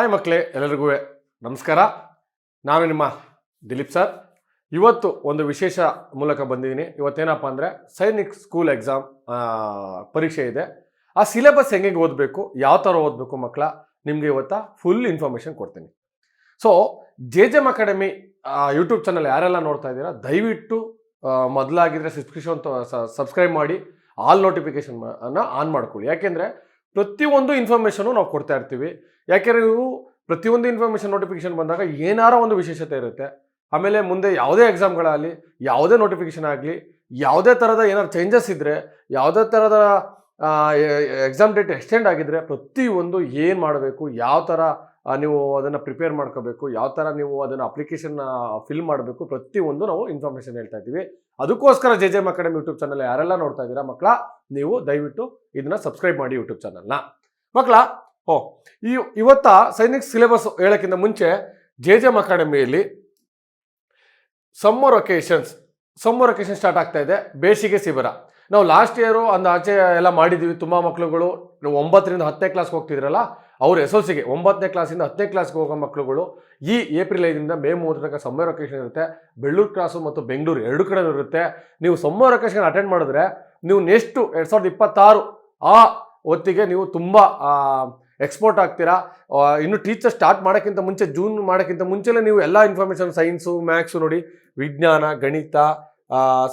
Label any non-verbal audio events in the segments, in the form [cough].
Hi ಮಕ್ಕಳೇ ಎಲ್ಲರಿಗೂ ನಮಸ್ಕಾರ. ನಾನು ನಿಮ್ಮ ದಿಲೀಪ್ ಸರ್. ಇವತ್ತು ಒಂದು ವಿಶೇಷ ಮೂಲಕ ಬಂದಿದ್ದೀನಿ. ಇವತ್ತೇನಪ್ಪ ಅಂದರೆ ಸೈನಿಕ್ ಸ್ಕೂಲ್ ಎಕ್ಸಾಮ್ ಪರೀಕ್ಷೆ ಇದೆ. ಆ ಸಿಲೆಬಸ್ ಹೆಂಗೆ ಓದಬೇಕು, ಯಾವ ಥರ ಓದಬೇಕು ಮಕ್ಕಳ? ನಿಮಗೆ ಇವತ್ತು ಫುಲ್ ಇನ್ಫಾರ್ಮೇಷನ್ ಕೊಡ್ತೀನಿ. So, J J M academy YouTube channel ಯಾರೆಲ್ಲ ನೋಡ್ತಾ ಇದ್ದೀರಾ, ದಯವಿಟ್ಟು ಮೊದಲಾಗಿದ್ದರೆ ಸಬ್ಸ್ಕ್ರಿಪ್ಷನ್ ಸಬ್ಸ್ಕ್ರೈಬ್ ಮಾಡಿ ಆಲ್ ನೋಟಿಫಿಕೇಶನ್ ಆನ್ ಮಾಡ್ಕೊಳ್ಳಿ. ಯಾಕೆಂದರೆ ಪ್ರತಿಯೊಂದು ಇನ್ಫಾರ್ಮೇಷನು ನಾವು ಕೊಡ್ತಾ ಇರ್ತೀವಿ. ಯಾಕೆಂದರೆ ನೀವು ಪ್ರತಿಯೊಂದು ಇನ್ಫಾರ್ಮೇಷನ್ ನೋಟಿಫಿಕೇಶನ್ ಬಂದಾಗ ಏನಾರ ಒಂದು ವಿಶೇಷತೆ ಇರುತ್ತೆ. ಆಮೇಲೆ ಮುಂದೆ ಯಾವುದೇ ಎಕ್ಸಾಮ್ಗಳಾಗಲಿ ಯಾವುದೇ ನೋಟಿಫಿಕೇಶನ್ ಆಗಲಿ, ಯಾವುದೇ ಥರದ ಏನಾದ್ರು ಚೇಂಜಸ್ ಇದ್ದರೆ ಯಾವುದೇ ಥರದ ಎಕ್ಸಾಮ್ ಡೇಟ್ ಎಕ್ಸ್ಟೆಂಡ್ ಆಗಿದ್ದರೆ ಪ್ರತಿಯೊಂದು ಏನು ಮಾಡಬೇಕು, ಯಾವ ಥರ ನೀವು ಅದನ್ನು ಪ್ರಿಪೇರ್ ಮಾಡ್ಕೋಬೇಕು, ಯಾವ ಥರ ನೀವು ಅದನ್ನು ಅಪ್ಲಿಕೇಶನ್ನ ಫಿಲ್ ಮಾಡಬೇಕು, ಪ್ರತಿಯೊಂದು ನಾವು ಇನ್ಫಾರ್ಮೇಷನ್ ಹೇಳ್ತಾ ಇದ್ದೀವಿ. ಅದಕ್ಕೋಸ್ಕರ J J academy YouTube channel ಯಾರೆಲ್ಲ ನೋಡ್ತಾ ಇದ್ದೀರಾ ಮಕ್ಕಳ, ನೀವು ದಯವಿಟ್ಟು ಇದನ್ನು ಸಬ್ಸ್ಕ್ರೈಬ್ ಮಾಡಿ ಯೂಟ್ಯೂಬ್ ಚಾನಲ್ನ ಮಕ್ಕಳ ಓ, ಈ ಇವತ್ತ ಸೈನಿಕ್ ಸಿಲೆಬಸ್ ಹೇಳೋಕ್ಕಿಂತ ಮುಂಚೆ ಜೆ ಜೆ ಅಕಾಡೆಮಿಯಲ್ಲಿ summer vacations, summer vacation start ಆಗ್ತಾ ಇದೆ, ಬೇಸಿಗೆ ಶಿಬಿರ. ನಾವು ಲಾಸ್ಟ್ ಇಯರು ಅಂದ ಆಚೆ ಎಲ್ಲ ಮಾಡಿದ್ದೀವಿ ತುಂಬ ಮಕ್ಕಳುಗಳು ಒಂಬತ್ತರಿಂದ ಹತ್ತನೇ ಕ್ಲಾಸ್ಗೆ ಹೋಗ್ತಿದ್ರಲ್ಲ, ಅವ್ರು ಎಸ್ ಎಲ್ ಸಿಗೆ, ಒಂಬತ್ತನೇ ಕ್ಲಾಸಿಂದ ಹತ್ತನೇ ಕ್ಲಾಸ್ಗೆ ಹೋಗೋ ಮಕ್ಕಳುಗಳು ಈ ಏಪ್ರಿಲ್ ಐದರಿಂದ ಮೇ ಮೂವತ್ತರ ತನಕ ಸಮ್ಮರ್ ವೆಕೇಶನ್ ಇರುತ್ತೆ, ಬೆಳ್ಳೂರು ಕ್ಲಾಸು ಮತ್ತು ಬೆಂಗಳೂರು ಎರಡು ಕಡೆ ಇರುತ್ತೆ. ನೀವು ಸಮ್ಮರ್ ವೆಕೇಶನ್ ಅಟೆಂಡ್ ಮಾಡಿದ್ರೆ, ನೀವು ನೆಕ್ಸ್ಟು ಎರಡು ಸಾವಿರದ ಇಪ್ಪತ್ತಾರು ಆ ಹೊತ್ತಿಗೆ ನೀವು ತುಂಬ ಎಕ್ಸ್ಪೋರ್ಟ್ ಆಗ್ತೀರಾ? ಇನ್ನು ಟೀಚರ್ ಸ್ಟಾರ್ಟ್ ಮಾಡೋಕ್ಕಿಂತ ಮುಂಚೆ ಜೂನ್ ಮಾಡೋಕ್ಕಿಂತ ಮುಂಚೆಲೇ ನೀವು ಎಲ್ಲ ಇನ್ಫಾರ್ಮೇಷನ್ ಸೈನ್ಸು ಮ್ಯಾಥ್ಸು ನೋಡಿ, ವಿಜ್ಞಾನ, ಗಣಿತ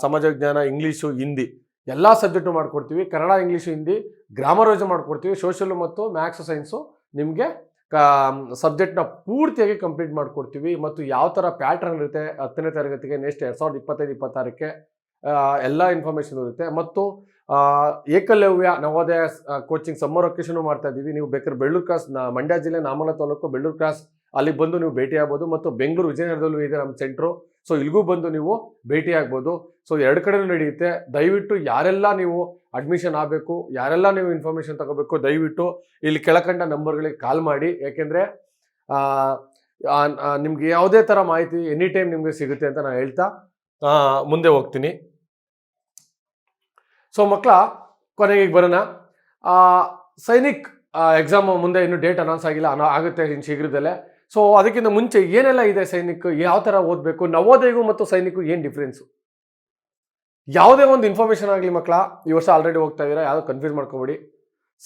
ಸಮಾಜ ವಿಜ್ಞಾನ ಇಂಗ್ಲೀಷು ಹಿಂದಿ ಎಲ್ಲ ಸಬ್ಜೆಕ್ಟು ಮಾಡಿಕೊಡ್ತೀವಿ. Kannada English Hindi grammar wise ಮಾಡಿಕೊಡ್ತೀವಿ. ಸೋಷಲು ಮತ್ತು ಮ್ಯಾಥ್ಸು ಸೈನ್ಸು ನಿಮಗೆ ಸಬ್ಜೆಕ್ಟ್ನ ಪೂರ್ತಿಯಾಗಿ ಕಂಪ್ಲೀಟ್ ಮಾಡಿಕೊಡ್ತೀವಿ. ಮತ್ತು ಯಾವ ಥರ ಪ್ಯಾಟ್ರನ್ ಇರುತ್ತೆ, ಹತ್ತನೇ ತರಗತಿಗೆ ನೆಕ್ಸ್ಟ್ ಎರಡು ಸಾವಿರದ ಇಪ್ಪತ್ತೈದು, ಇಪ್ಪತ್ತಾರಕ್ಕೆ ಎಲ್ಲ ಇನ್ಫಾರ್ಮೇಷನ್ ಇರುತ್ತೆ. ಮತ್ತು Eklavya Navodaya coaching summer vacation ಮಾಡ್ತಾ ಇದ್ದೀವಿ. ನೀವು ಬೇಕಾದ್ರೆ ಬೆಳ್ಳೂರು ಕ್ರಾಸ್ ಮಂಡ್ಯ ಜಿಲ್ಲೆ ನಾಮಲ ತಾಲೂಕು ಬೆಳ್ಳೂರು ಕ್ರಾಸ್ ಅಲ್ಲಿ ಬಂದು ನೀವು ಭೇಟಿ ಆಗ್ಬೋದು. ಮತ್ತು ಬೆಂಗಳೂರು ವಿಜಯನಗರದಲ್ಲೂ ಇದೆ ನಮ್ಮ ಸೆಂಟ್ರು ಸೊ ಇಲ್ಲಿಗೂ ಬಂದು ನೀವು ಭೇಟಿ ಆಗ್ಬೋದು. ಸೊ ಎರಡು ಕಡೆನೂ ನಡೆಯುತ್ತೆ. ದಯವಿಟ್ಟು ಯಾರೆಲ್ಲ ನೀವು ಅಡ್ಮಿಷನ್ ಆಗಬೇಕು, ಯಾರೆಲ್ಲ ನೀವು ಇನ್ಫಾರ್ಮೇಷನ್ ತಗೋಬೇಕು, ದಯವಿಟ್ಟು ಇಲ್ಲಿ ಕೆಳಕಂಡ ನಂಬರ್ಗಳಿಗೆ ಕಾಲ್ ಮಾಡಿ. ಯಾಕೆಂದರೆ ನಿಮಗೆ ಯಾವುದೇ ಥರ ಮಾಹಿತಿ ಎನಿ ಟೈಮ್ ನಿಮಗೆ ಸಿಗುತ್ತೆ ಅಂತ ನಾನು ಹೇಳ್ತಾ ಮುಂದೆ ಹೋಗ್ತೀನಿ. ಸೊ ಮಕ್ಕಳ ಕೊನೆಗೆ ಬರೋಣ. ಸೈನಿಕ್ ಎಕ್ಸಾಮ್ ಮುಂದೆ ಇನ್ನೂ ಡೇಟ್ ಅನೌನ್ಸ್ ಆಗಿಲ್ಲ. ಅನ ಆಗುತ್ತೆ ಇನ್ನು ಶೀಘ್ರದಲ್ಲೇ. ಸೊ ಅದಕ್ಕಿಂತ ಮುಂಚೆ ಏನೆಲ್ಲ ಇದೆ ಸೈನಿಕ್? ಯಾವ ಥರ ಓದಬೇಕು? ನವೋದಯಗೂ ಮತ್ತು ಸೈನಿಕ್ಗೂ ಏನು ಡಿಫ್ರೆನ್ಸು ಯಾವುದೇ ಒಂದು ಇನ್ಫಾರ್ಮೇಷನ್ ಆಗಲಿ ಮಕ್ಕಳ, ಈ ವರ್ಷ ಆಲ್ರೆಡಿ ಹೋಗ್ತಾ ಇದ್ದೀರಾ ಯಾವುದೋ ಕನ್ಫ್ಯೂಸ್ ಮಾಡ್ಕೊಬೇಡಿ.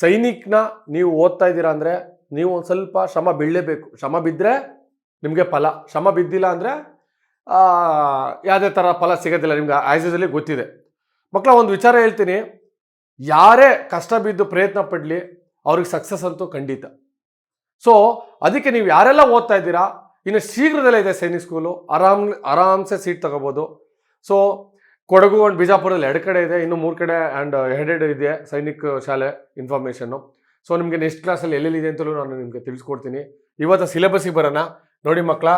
ಸೈನಿಕ್ನ ನೀವು ಓದ್ತಾ ಇದ್ದೀರಾ ಅಂದರೆ ನೀವು ಒಂದು ಸ್ವಲ್ಪ ಶ್ರಮ ಬೀಳಲೇಬೇಕು. ಶ್ರಮ ಬಿದ್ದರೆ ನಿಮಗೆ ಫಲ. ಶ್ರಮ ಬಿದ್ದಿಲ್ಲ ಅಂದರೆ ಯಾವುದೇ ಥರ ಫಲ ಸಿಗೋದಿಲ್ಲ ನಿಮ್ಗೆ. ಆಯ್ಸಲ್ಲಿ ಗೊತ್ತಿದೆ. ಮಕ್ಕಳ ಒಂದು ವಿಚಾರ ಹೇಳ್ತೀನಿ. ಯಾರೇ ಕಷ್ಟ ಬಿದ್ದು ಪ್ರಯತ್ನ ಪಡಲಿ, ಅವ್ರಿಗೆ ಸಕ್ಸಸ್ ಅಂತೂ ಖಂಡಿತ. ಸೊ ಅದಕ್ಕೆ ನೀವು ಯಾರೆಲ್ಲ ಓದ್ತಾ ಇದ್ದೀರಾ, ಇನ್ನು ಶೀಘ್ರದಲ್ಲೇ ಇದೆ ಸೈನಿಕ್ ಸ್ಕೂಲು ಆರಾಮ್, ಆರಾಮ್ಸೆ ಸೀಟ್ ತಗೋಬೋದು. ಸೊ ಕೊಡಗು ಆ್ಯಂಡ್ ಬಿಜಾಪುರದಲ್ಲಿ ಎರಡು ಕಡೆ ಇದೆ, ಇನ್ನು ಮೂರು ಕಡೆ ಆ್ಯಂಡ್ ಹೆಡೆಡ್ ಇದೆ ಸೈನಿಕ್ ಶಾಲೆ ಇನ್ಫಾರ್ಮೇಷನ್ನು ಸೊ ನಿಮಗೆ ನೆಕ್ಸ್ಟ್ ಕ್ಲಾಸಲ್ಲಿ ಎಲ್ಲೆಲ್ಲಿದೆ ಅಂತಲೂ ನಾನು ನಿಮಗೆ ತಿಳಿಸ್ಕೊಡ್ತೀನಿ. ಇವತ್ತು ಸಿಲೆಬಸ್ಸಿಗೆ ಬರೋಣ. ನೋಡಿ ಮಕ್ಕಳ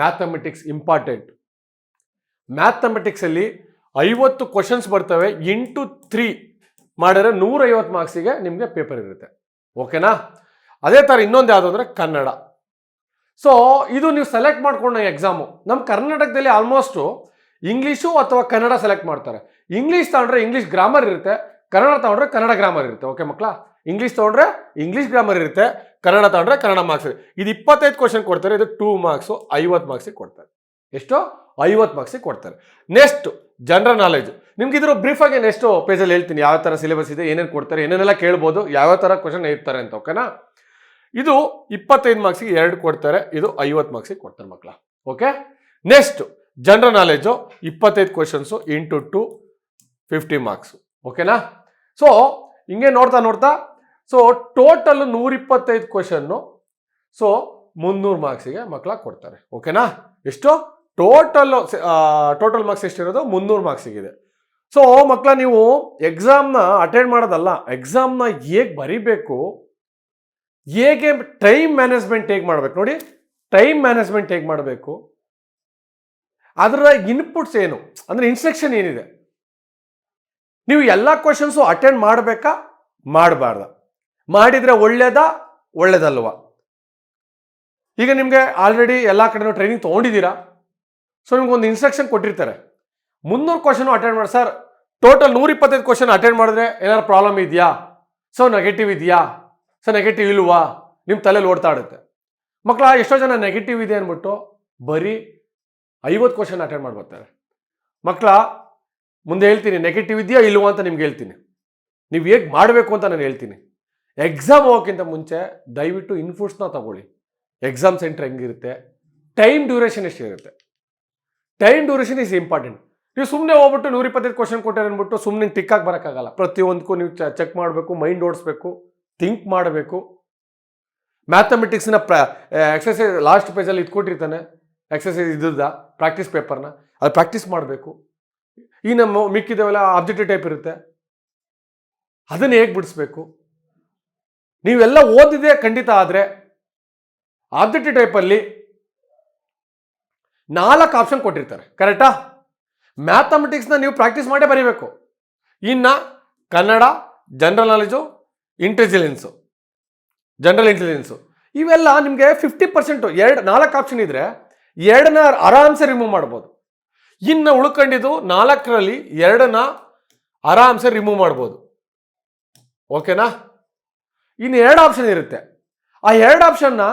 ಮ್ಯಾಥಮೆಟಿಕ್ಸ್ ಇಂಪಾರ್ಟೆಂಟ್ ಮ್ಯಾಥಮೆಟಿಕ್ಸಲ್ಲಿ ಐವತ್ತು ಕ್ವಶನ್ಸ್ ಬರ್ತವೆ ಇಂಟು ತ್ರೀ ಮಾಡಿದ್ರೆ ನೂರೈವತ್ತು ಮಾರ್ಕ್ಸಿಗೆ ನಿಮಗೆ ಪೇಪರ್ ಇರುತ್ತೆ. ಓಕೆನಾ ಅದೇ ಥರ ಇನ್ನೊಂದು ಯಾವುದು ಅಂದರೆ ಕನ್ನಡ. ಸೊ ಇದು ನೀವು ಸೆಲೆಕ್ಟ್ ಮಾಡ್ಕೊಂಡ ಎಕ್ಸಾಮು ನಮ್ಮ ಕರ್ನಾಟಕದಲ್ಲಿ ಆಲ್ಮೋಸ್ಟು ಇಂಗ್ಲೀಷು ಅಥವಾ ಕನ್ನಡ ಸೆಲೆಕ್ಟ್ ಮಾಡ್ತಾರೆ. ಇಂಗ್ಲೀಷ್ ತಗೊಂಡ್ರೆ ಇಂಗ್ಲೀಷ್ ಗ್ರಾಮರ್ ಇರುತ್ತೆ, ಕನ್ನಡ ತಗೊಂಡ್ರೆ ಕನ್ನಡ ಗ್ರಾಮರ್ ಇರುತ್ತೆ. ಓಕೆ ಮಕ್ಕಳ? ಇಂಗ್ಲೀಷ್ ತಗೊಂಡ್ರೆ ಇಂಗ್ಲೀಷ್ ಗ್ರಾಮರ್ ಇರುತ್ತೆ, ಕನ್ನಡ ತಗೊಂಡ್ರೆ ಕನ್ನಡ ಮಾರ್ಕ್ಸ್ ಇದು ಇಪ್ಪತ್ತೈದು ಕ್ವಶನ್ ಕೊಡ್ತಾರೆ, ಇದು ಟೂ ಮಾರ್ಕ್ಸು ಐವತ್ತು ಮಾರ್ಕ್ಸಿಗೆ ಕೊಡ್ತಾರೆ. ಎಷ್ಟು? ಐವತ್ತು ಮಾರ್ಕ್ಸಿಗೆ ಕೊಡ್ತಾರೆ. ನೆಕ್ಸ್ಟ್ ಜನರಲ್ ನಾಲೆಜ್ ನಿಮ್ಗೆ ಇದ್ರ ಆಗಿ ನೆಕ್ಸ್ಟ್ ಪೇಜಲ್ಲಿ ಹೇಳ್ತೀನಿ, ಯಾವ ಥರ ಸಿಲೆಬಸ್ ಇದೆ, ಏನೇನು ಕೊಡ್ತಾರೆ, ಏನೇನೆಲ್ಲ ಕೇಳ್ಬೋದು, ಯಾವ ಥರ ಕ್ವಶನ್ ಇರ್ತಾರೆ ಅಂತ ಓಕೆನಾ ಇದು ಇಪ್ಪತ್ತೈದು ಮಾರ್ಕ್ಸಿಗೆ ಎರಡು ಕೊಡ್ತಾರೆ, ಇದು ಐವತ್ತು ಮಾರ್ಕ್ಸಿಗೆ ಕೊಡ್ತಾರೆ ಮಕ್ಕಳ ಓಕೆ ನೆಕ್ಸ್ಟ್ ಜನರಲ್ ನಾಲೆಜು ಇಪ್ಪತ್ತೈದು questions into two fifty marks ಓಕೆನಾ ಸೊ ಹಿಂಗೆ ನೋಡ್ತಾ ನೋಡ್ತಾ ಸೊ ಟೋಟಲ್ ನೂರಿಪ್ಪತ್ತೈದು ಕ್ವಶನ್ನು ಸೊ ಮುನ್ನೂರು ಮಾರ್ಕ್ಸಿಗೆ ಮಕ್ಕಳ ಕೊಡ್ತಾರೆ ಓಕೆನಾ ಎಷ್ಟು? ಟೋಟಲ್ ಟೋಟಲ್ ಮಾರ್ಕ್ಸ್ ಎಷ್ಟಿರೋದು? ಮುನ್ನೂರು ಮಾರ್ಕ್ಸಿಗಿದೆ ಸೊ ಮಕ್ಕಳ ನೀವು ಎಕ್ಸಾಮ್ನ ಅಟೆಂಡ್ ಮಾಡೋದಲ್ಲ ಎಕ್ಸಾಮ್ನ ಹೇಗೆ ಬರಿಬೇಕು? ಹೇಗೆ ಟೈಮ್ ಮ್ಯಾನೇಜ್ಮೆಂಟ್ ಹೇಗೆ ಮಾಡಬೇಕು? ನೋಡಿ ಟೈಮ್ ಮ್ಯಾನೇಜ್ಮೆಂಟ್ ಹೇಗೆ ಮಾಡಬೇಕು? ಅದರ ಇನ್ಪುಟ್ಸ್ ಏನು? ಅಂದರೆ ಇನ್ಸ್ಟ್ರಕ್ಷನ್ ಏನಿದೆ? ನೀವು ಎಲ್ಲ ಕ್ವಶನ್ಸು ಅಟೆಂಡ್ ಮಾಡಬೇಕಾ? ಮಾಡಬಾರ್ದ. ಮಾಡಿದರೆ ಒಳ್ಳೇದಾ? ಒಳ್ಳೇದಲ್ವ? ಈಗ ನಿಮಗೆ ಆಲ್ರೆಡಿ ಎಲ್ಲ ಕಡೆನೂ ಟ್ರೈನಿಂಗ್ ತೊಗೊಂಡಿದ್ದೀರಾ? ಸೊ ನಿಮ್ಗೊಂದು ಇನ್ಸ್ಟ್ರಕ್ಷನ್ ಕೊಟ್ಟಿರ್ತಾರೆ. ಮುನ್ನೂರು ಕ್ವಶನು ಅಟೆಂಡ್ ಮಾಡಿ ಸರ್ ಟೋಟಲ್ ನೂರ ಇಪ್ಪತ್ತೈದು ಕ್ವಶನ್ ಅಟೆಂಡ್ ಮಾಡಿದ್ರೆ ಏನಾದ್ರು ಪ್ರಾಬ್ಲಮ್ ಇದೆಯಾ? ಸೊ ನೆಗೆಟಿವ್ ಇದೆಯಾ? ಸೊ ನೆಗೆಟಿವ್ ಇಲ್ವಾ? ನಿಮ್ಮ ತಲೆಯಲ್ಲಿ ಓಡ್ತಾ ಇಡುತ್ತೆ ಮಕ್ಕಳ ಎಷ್ಟೋ ಜನ ನೆಗೆಟಿವ್ ಇದೆ ಅಂದ್ಬಿಟ್ಟು ಬರೀ ಐವತ್ತು ಕ್ವಶನ್ ಅಟೆಂಡ್ ಮಾಡಿ ಮಕ್ಕಳ ಮುಂದೆ ಹೇಳ್ತೀನಿ ನೆಗೆಟಿವ್ ಇದೆಯಾ ಇಲ್ವಾ ಅಂತ ನಿಮ್ಗೆ ಹೇಳ್ತೀನಿ. ನೀವು ಹೇಗೆ ಮಾಡಬೇಕು ಅಂತ ನಾನು ಹೇಳ್ತೀನಿ. ಎಕ್ಸಾಮ್ ಹೋಗೋಕ್ಕಿಂತ ಮುಂಚೆ ದಯವಿಟ್ಟು ಇನ್ಫುಟ್ಸ್ನ ತಗೊಳ್ಳಿ. ಎಕ್ಸಾಮ್ ಸೆಂಟರ್ ಹೆಂಗಿರುತ್ತೆ? ಟೈಮ್ ಡ್ಯೂರೇಷನ್ ಎಷ್ಟಿರುತ್ತೆ? ಟೈಮ್ ಡ್ಯೂರೇಷನ್ ಈಸ್ ಇಂಪಾರ್ಟೆಂಟ್ ನೀವು ಸುಮ್ಮನೆ ಹೋಗ್ಬಿಟ್ಟು ನೂರ ಇಪ್ಪತ್ತೈದು ಕ್ವಶನ್ ಕೊಟ್ಟಾರೆ ಅಂದ್ಬಿಟ್ಟು ಸುಮ್ಮನೆ ಟಿಕ್ಕಾಗಿ ಬರೋಕ್ಕಾಗಲ್ಲ. ಪ್ರತಿಯೊಂದಕ್ಕೂ ನೀವು ಚೆಕ್ ಮಾಡಬೇಕು ಮೈಂಡ್ ಓಡಿಸ್ಬೇಕು ಥಿಂಕ್ ಮಾಡಬೇಕು. ಮ್ಯಾಥಮೆಟಿಕ್ಸ್ನ ಪ್ರ ಎಕ್ಸಸೈಸ್ ಲಾಸ್ಟ್ ಪೇಜಲ್ಲಿ ಇಟ್ಕೊಟ್ಟಿರ್ತಾನೆ. ಎಕ್ಸಸೈಸ್ ಇದ್ದದ ಪ್ರಾಕ್ಟೀಸ್ ಪೇಪರ್ನ ಅದು ಪ್ರಾಕ್ಟೀಸ್ ಮಾಡಬೇಕು. ಈ ನಮ್ಮ ಮಿಕ್ಕಿದವೆಲ್ಲ ಆಬ್ಜೆಕ್ಟಿವ್ ಟೈಪ್ ಇರುತ್ತೆ. ಅದನ್ನು ಹೇಗೆ ಬಿಡಿಸ್ಬೇಕು? ನೀವೆಲ್ಲ ಓದಿದೆ ಖಂಡಿತ ಆದರೆ ಆಬ್ಜೆಕ್ಟಿವ್ ಟೈಪಲ್ಲಿ ನಾಲ್ಕು ಆಪ್ಷನ್ ಕೊಟ್ಟಿರ್ತಾರೆ ಕರೆಕ್ಟಾ ಮ್ಯಾಥಮೆಟಿಕ್ಸ್ನ ನೀವು ಪ್ರಾಕ್ಟೀಸ್ ಮಾಡೇ ಬರೀಬೇಕು. ಇನ್ನು Kannada general knowledge intelligence general intelligence ಇವೆಲ್ಲ ನಿಮಗೆ ಫಿಫ್ಟಿ ಪರ್ಸೆಂಟು ಎರಡು, ನಾಲ್ಕು ಆಪ್ಷನ್ ಇದ್ದರೆ ಎರಡನ್ನ ಆರಾಮ್ಸೆ ರಿಮೂವ್ ಮಾಡ್ಬೋದು. ಇನ್ನು ಉಳ್ಕೊಂಡಿದ್ದು ನಾಲ್ಕರಲ್ಲಿ ಎರಡನ್ನ ಆರಾಮ್ಸೆ ರಿಮೂವ್ ಮಾಡ್ಬೋದು. ಓಕೆನಾ ಇನ್ನು ಎರಡು ಆಪ್ಷನ್ ಇರುತ್ತೆ. ಆ ಎರಡು ಆಪ್ಷನ್ನ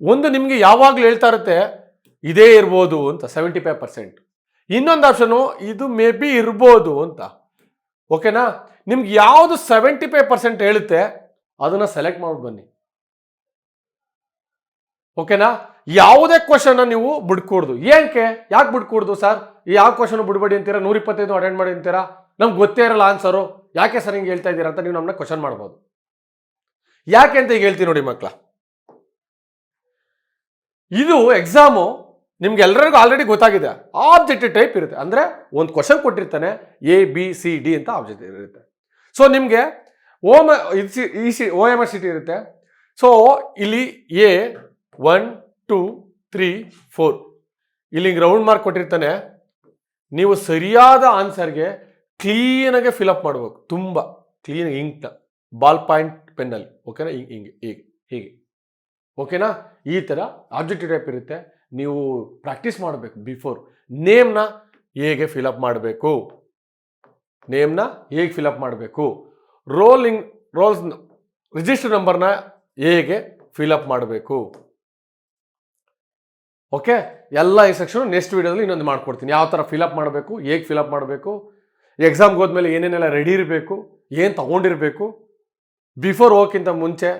ಒಂದು ನಿಮಗೆ ಯಾವಾಗಲೂ ಹೇಳ್ತಾ ಇರುತ್ತೆ ಇದೇ ಇರ್ಬೋದು ಅಂತ ಸೆವೆಂಟಿ ಫೈವ್ ಪರ್ಸೆಂಟ್ ಇನ್ನೊಂದು ಆಪ್ಷನು ಇದು ಮೇ ಬಿ ಇರ್ಬೋದು ಅಂತ. ಓಕೆನಾ ನಿಮ್ಗೆ ಯಾವುದು ಸೆವೆಂಟಿ ಫೈವ್ ಪರ್ಸೆಂಟ್ ಹೇಳುತ್ತೆ, ಅದನ್ನು ಸೆಲೆಕ್ಟ್ ಮಾಡಿ ಬನ್ನಿ. ಓಕೆನಾ ಯಾವುದೇ ಕ್ವಶನ ನೀವು ಬಿಡ್ಕೂಡ್ದು. ಏನಕ್ಕೆ ಯಾಕೆ ಬಿಡ್ಕೂಡ್ದು ಸರ್ ಯಾವ ಕ್ವಶನ್ ಬಿಡ್ಬೇಡಿ ಅಂತೀರಾ? ನೂರ ಇಪ್ಪತ್ತೈದು ಅಟೆಂಡ್ ಮಾಡಿ ಅಂತೀರಾ? ನಮ್ಗೆ ಗೊತ್ತೇ ಇರಲ್ಲ ಆನ್ಸರು ಯಾಕೆ ಸರ್ ಹಿಂಗೆ ಹೇಳ್ತಾ ಇದ್ದೀರಾ ಅಂತ ನೀವು ನಮ್ಮನ್ನ ಕ್ವಶನ್ ಮಾಡ್ಬೋದು. ಯಾಕೆ ಅಂತ ಈಗ ಹೇಳ್ತೀನಿ ನೋಡಿ ಮಕ್ಕಳ ಇದು ಎಕ್ಸಾಮು ನಿಮ್ಗೆ ಎಲ್ಲರಿಗೂ ಆಲ್ರೆಡಿ ಗೊತ್ತಾಗಿದೆ. ಆಬ್ಜೆಕ್ಟಿವ್ ಟೈಪ್ ಇರುತ್ತೆ. ಅಂದರೆ ಒಂದು ಕ್ವಶನ್ ಕೊಟ್ಟಿರ್ತಾನೆ ಎ ಬಿ ಸಿ ಡಿ ಅಂತ ಆಬ್ಜೆಕ್ಟಿವ್ ಇರುತ್ತೆ. ಸೊ ನಿಮಗೆ ಓಮ್ ಇ ಸಿ, ಈ ಸಿ ಓ ಎಂ ಎಸ್ ಸಿಟಿ ಇರುತ್ತೆ. ಸೊ ಇಲ್ಲಿ A one two three four ಇಲ್ಲಿ ರೌಂಡ್ ಮಾರ್ಕ್ ಕೊಟ್ಟಿರ್ತಾನೆ. ನೀವು ಸರಿಯಾದ ಆನ್ಸರ್ಗೆ ಕ್ಲೀನಾಗೆ ಫಿಲಪ್ ಮಾಡಬೇಕು. ತುಂಬ ಕ್ಲೀನ್ ಇಂಕ್ನ ಬಾಲ್ ಪಾಯಿಂಟ್ ಪೆನ್ನಲ್ಲಿ ಓಕೆನಾ ಹಿಂಗೆ, ಹೀಗೆ ಹೀಗೆ ಓಕೆನಾ ಈ ಥರ ಆಬ್ಜೆಕ್ಟಿವ್ ಟೈಪ್ ಇರುತ್ತೆ. ನೀವು ಪ್ರಾಕ್ಟೀಸ್ ಮಾಡಬೇಕು ಬಿಫೋರ್ ನೇಮ್ನ ಹೇಗೆ ಫಿಲಪ್ ಮಾಡಬೇಕು? ನೇಮ್ನ ಹೇಗೆ ಫಿಲಪ್ ಮಾಡಬೇಕು? ರೋಲಿಂಗ್ ರೋಲ್ಸ್ ರಿಜಿಸ್ಟರ್ ನಂಬರ್ನ ಹೇಗೆ ಫಿಲಪ್ ಮಾಡಬೇಕು? ಓಕೆ ಎಲ್ಲ ಇನ್ಸ್ಟ್ರಕ್ಷನ್ ನೆಕ್ಸ್ಟ್ ವೀಡಿಯೋದಲ್ಲಿ ಇನ್ನೊಂದು ಮಾಡ್ಕೊಡ್ತೀನಿ. ಯಾವ ಥರ ಫಿಲಪ್ ಮಾಡಬೇಕು? ಹೇಗೆ ಫಿಲಪ್ ಮಾಡಬೇಕು? ಎಕ್ಸಾಮ್ಗೆ ಹೋದ್ಮೇಲೆ ಏನೇನೆಲ್ಲ ರೆಡಿ ಇರಬೇಕು? ಏನು ತಗೊಂಡಿರಬೇಕು? ಬಿಫೋರ್ ಹೋಗೋಕ್ಕಿಂತ ಮುಂಚೆ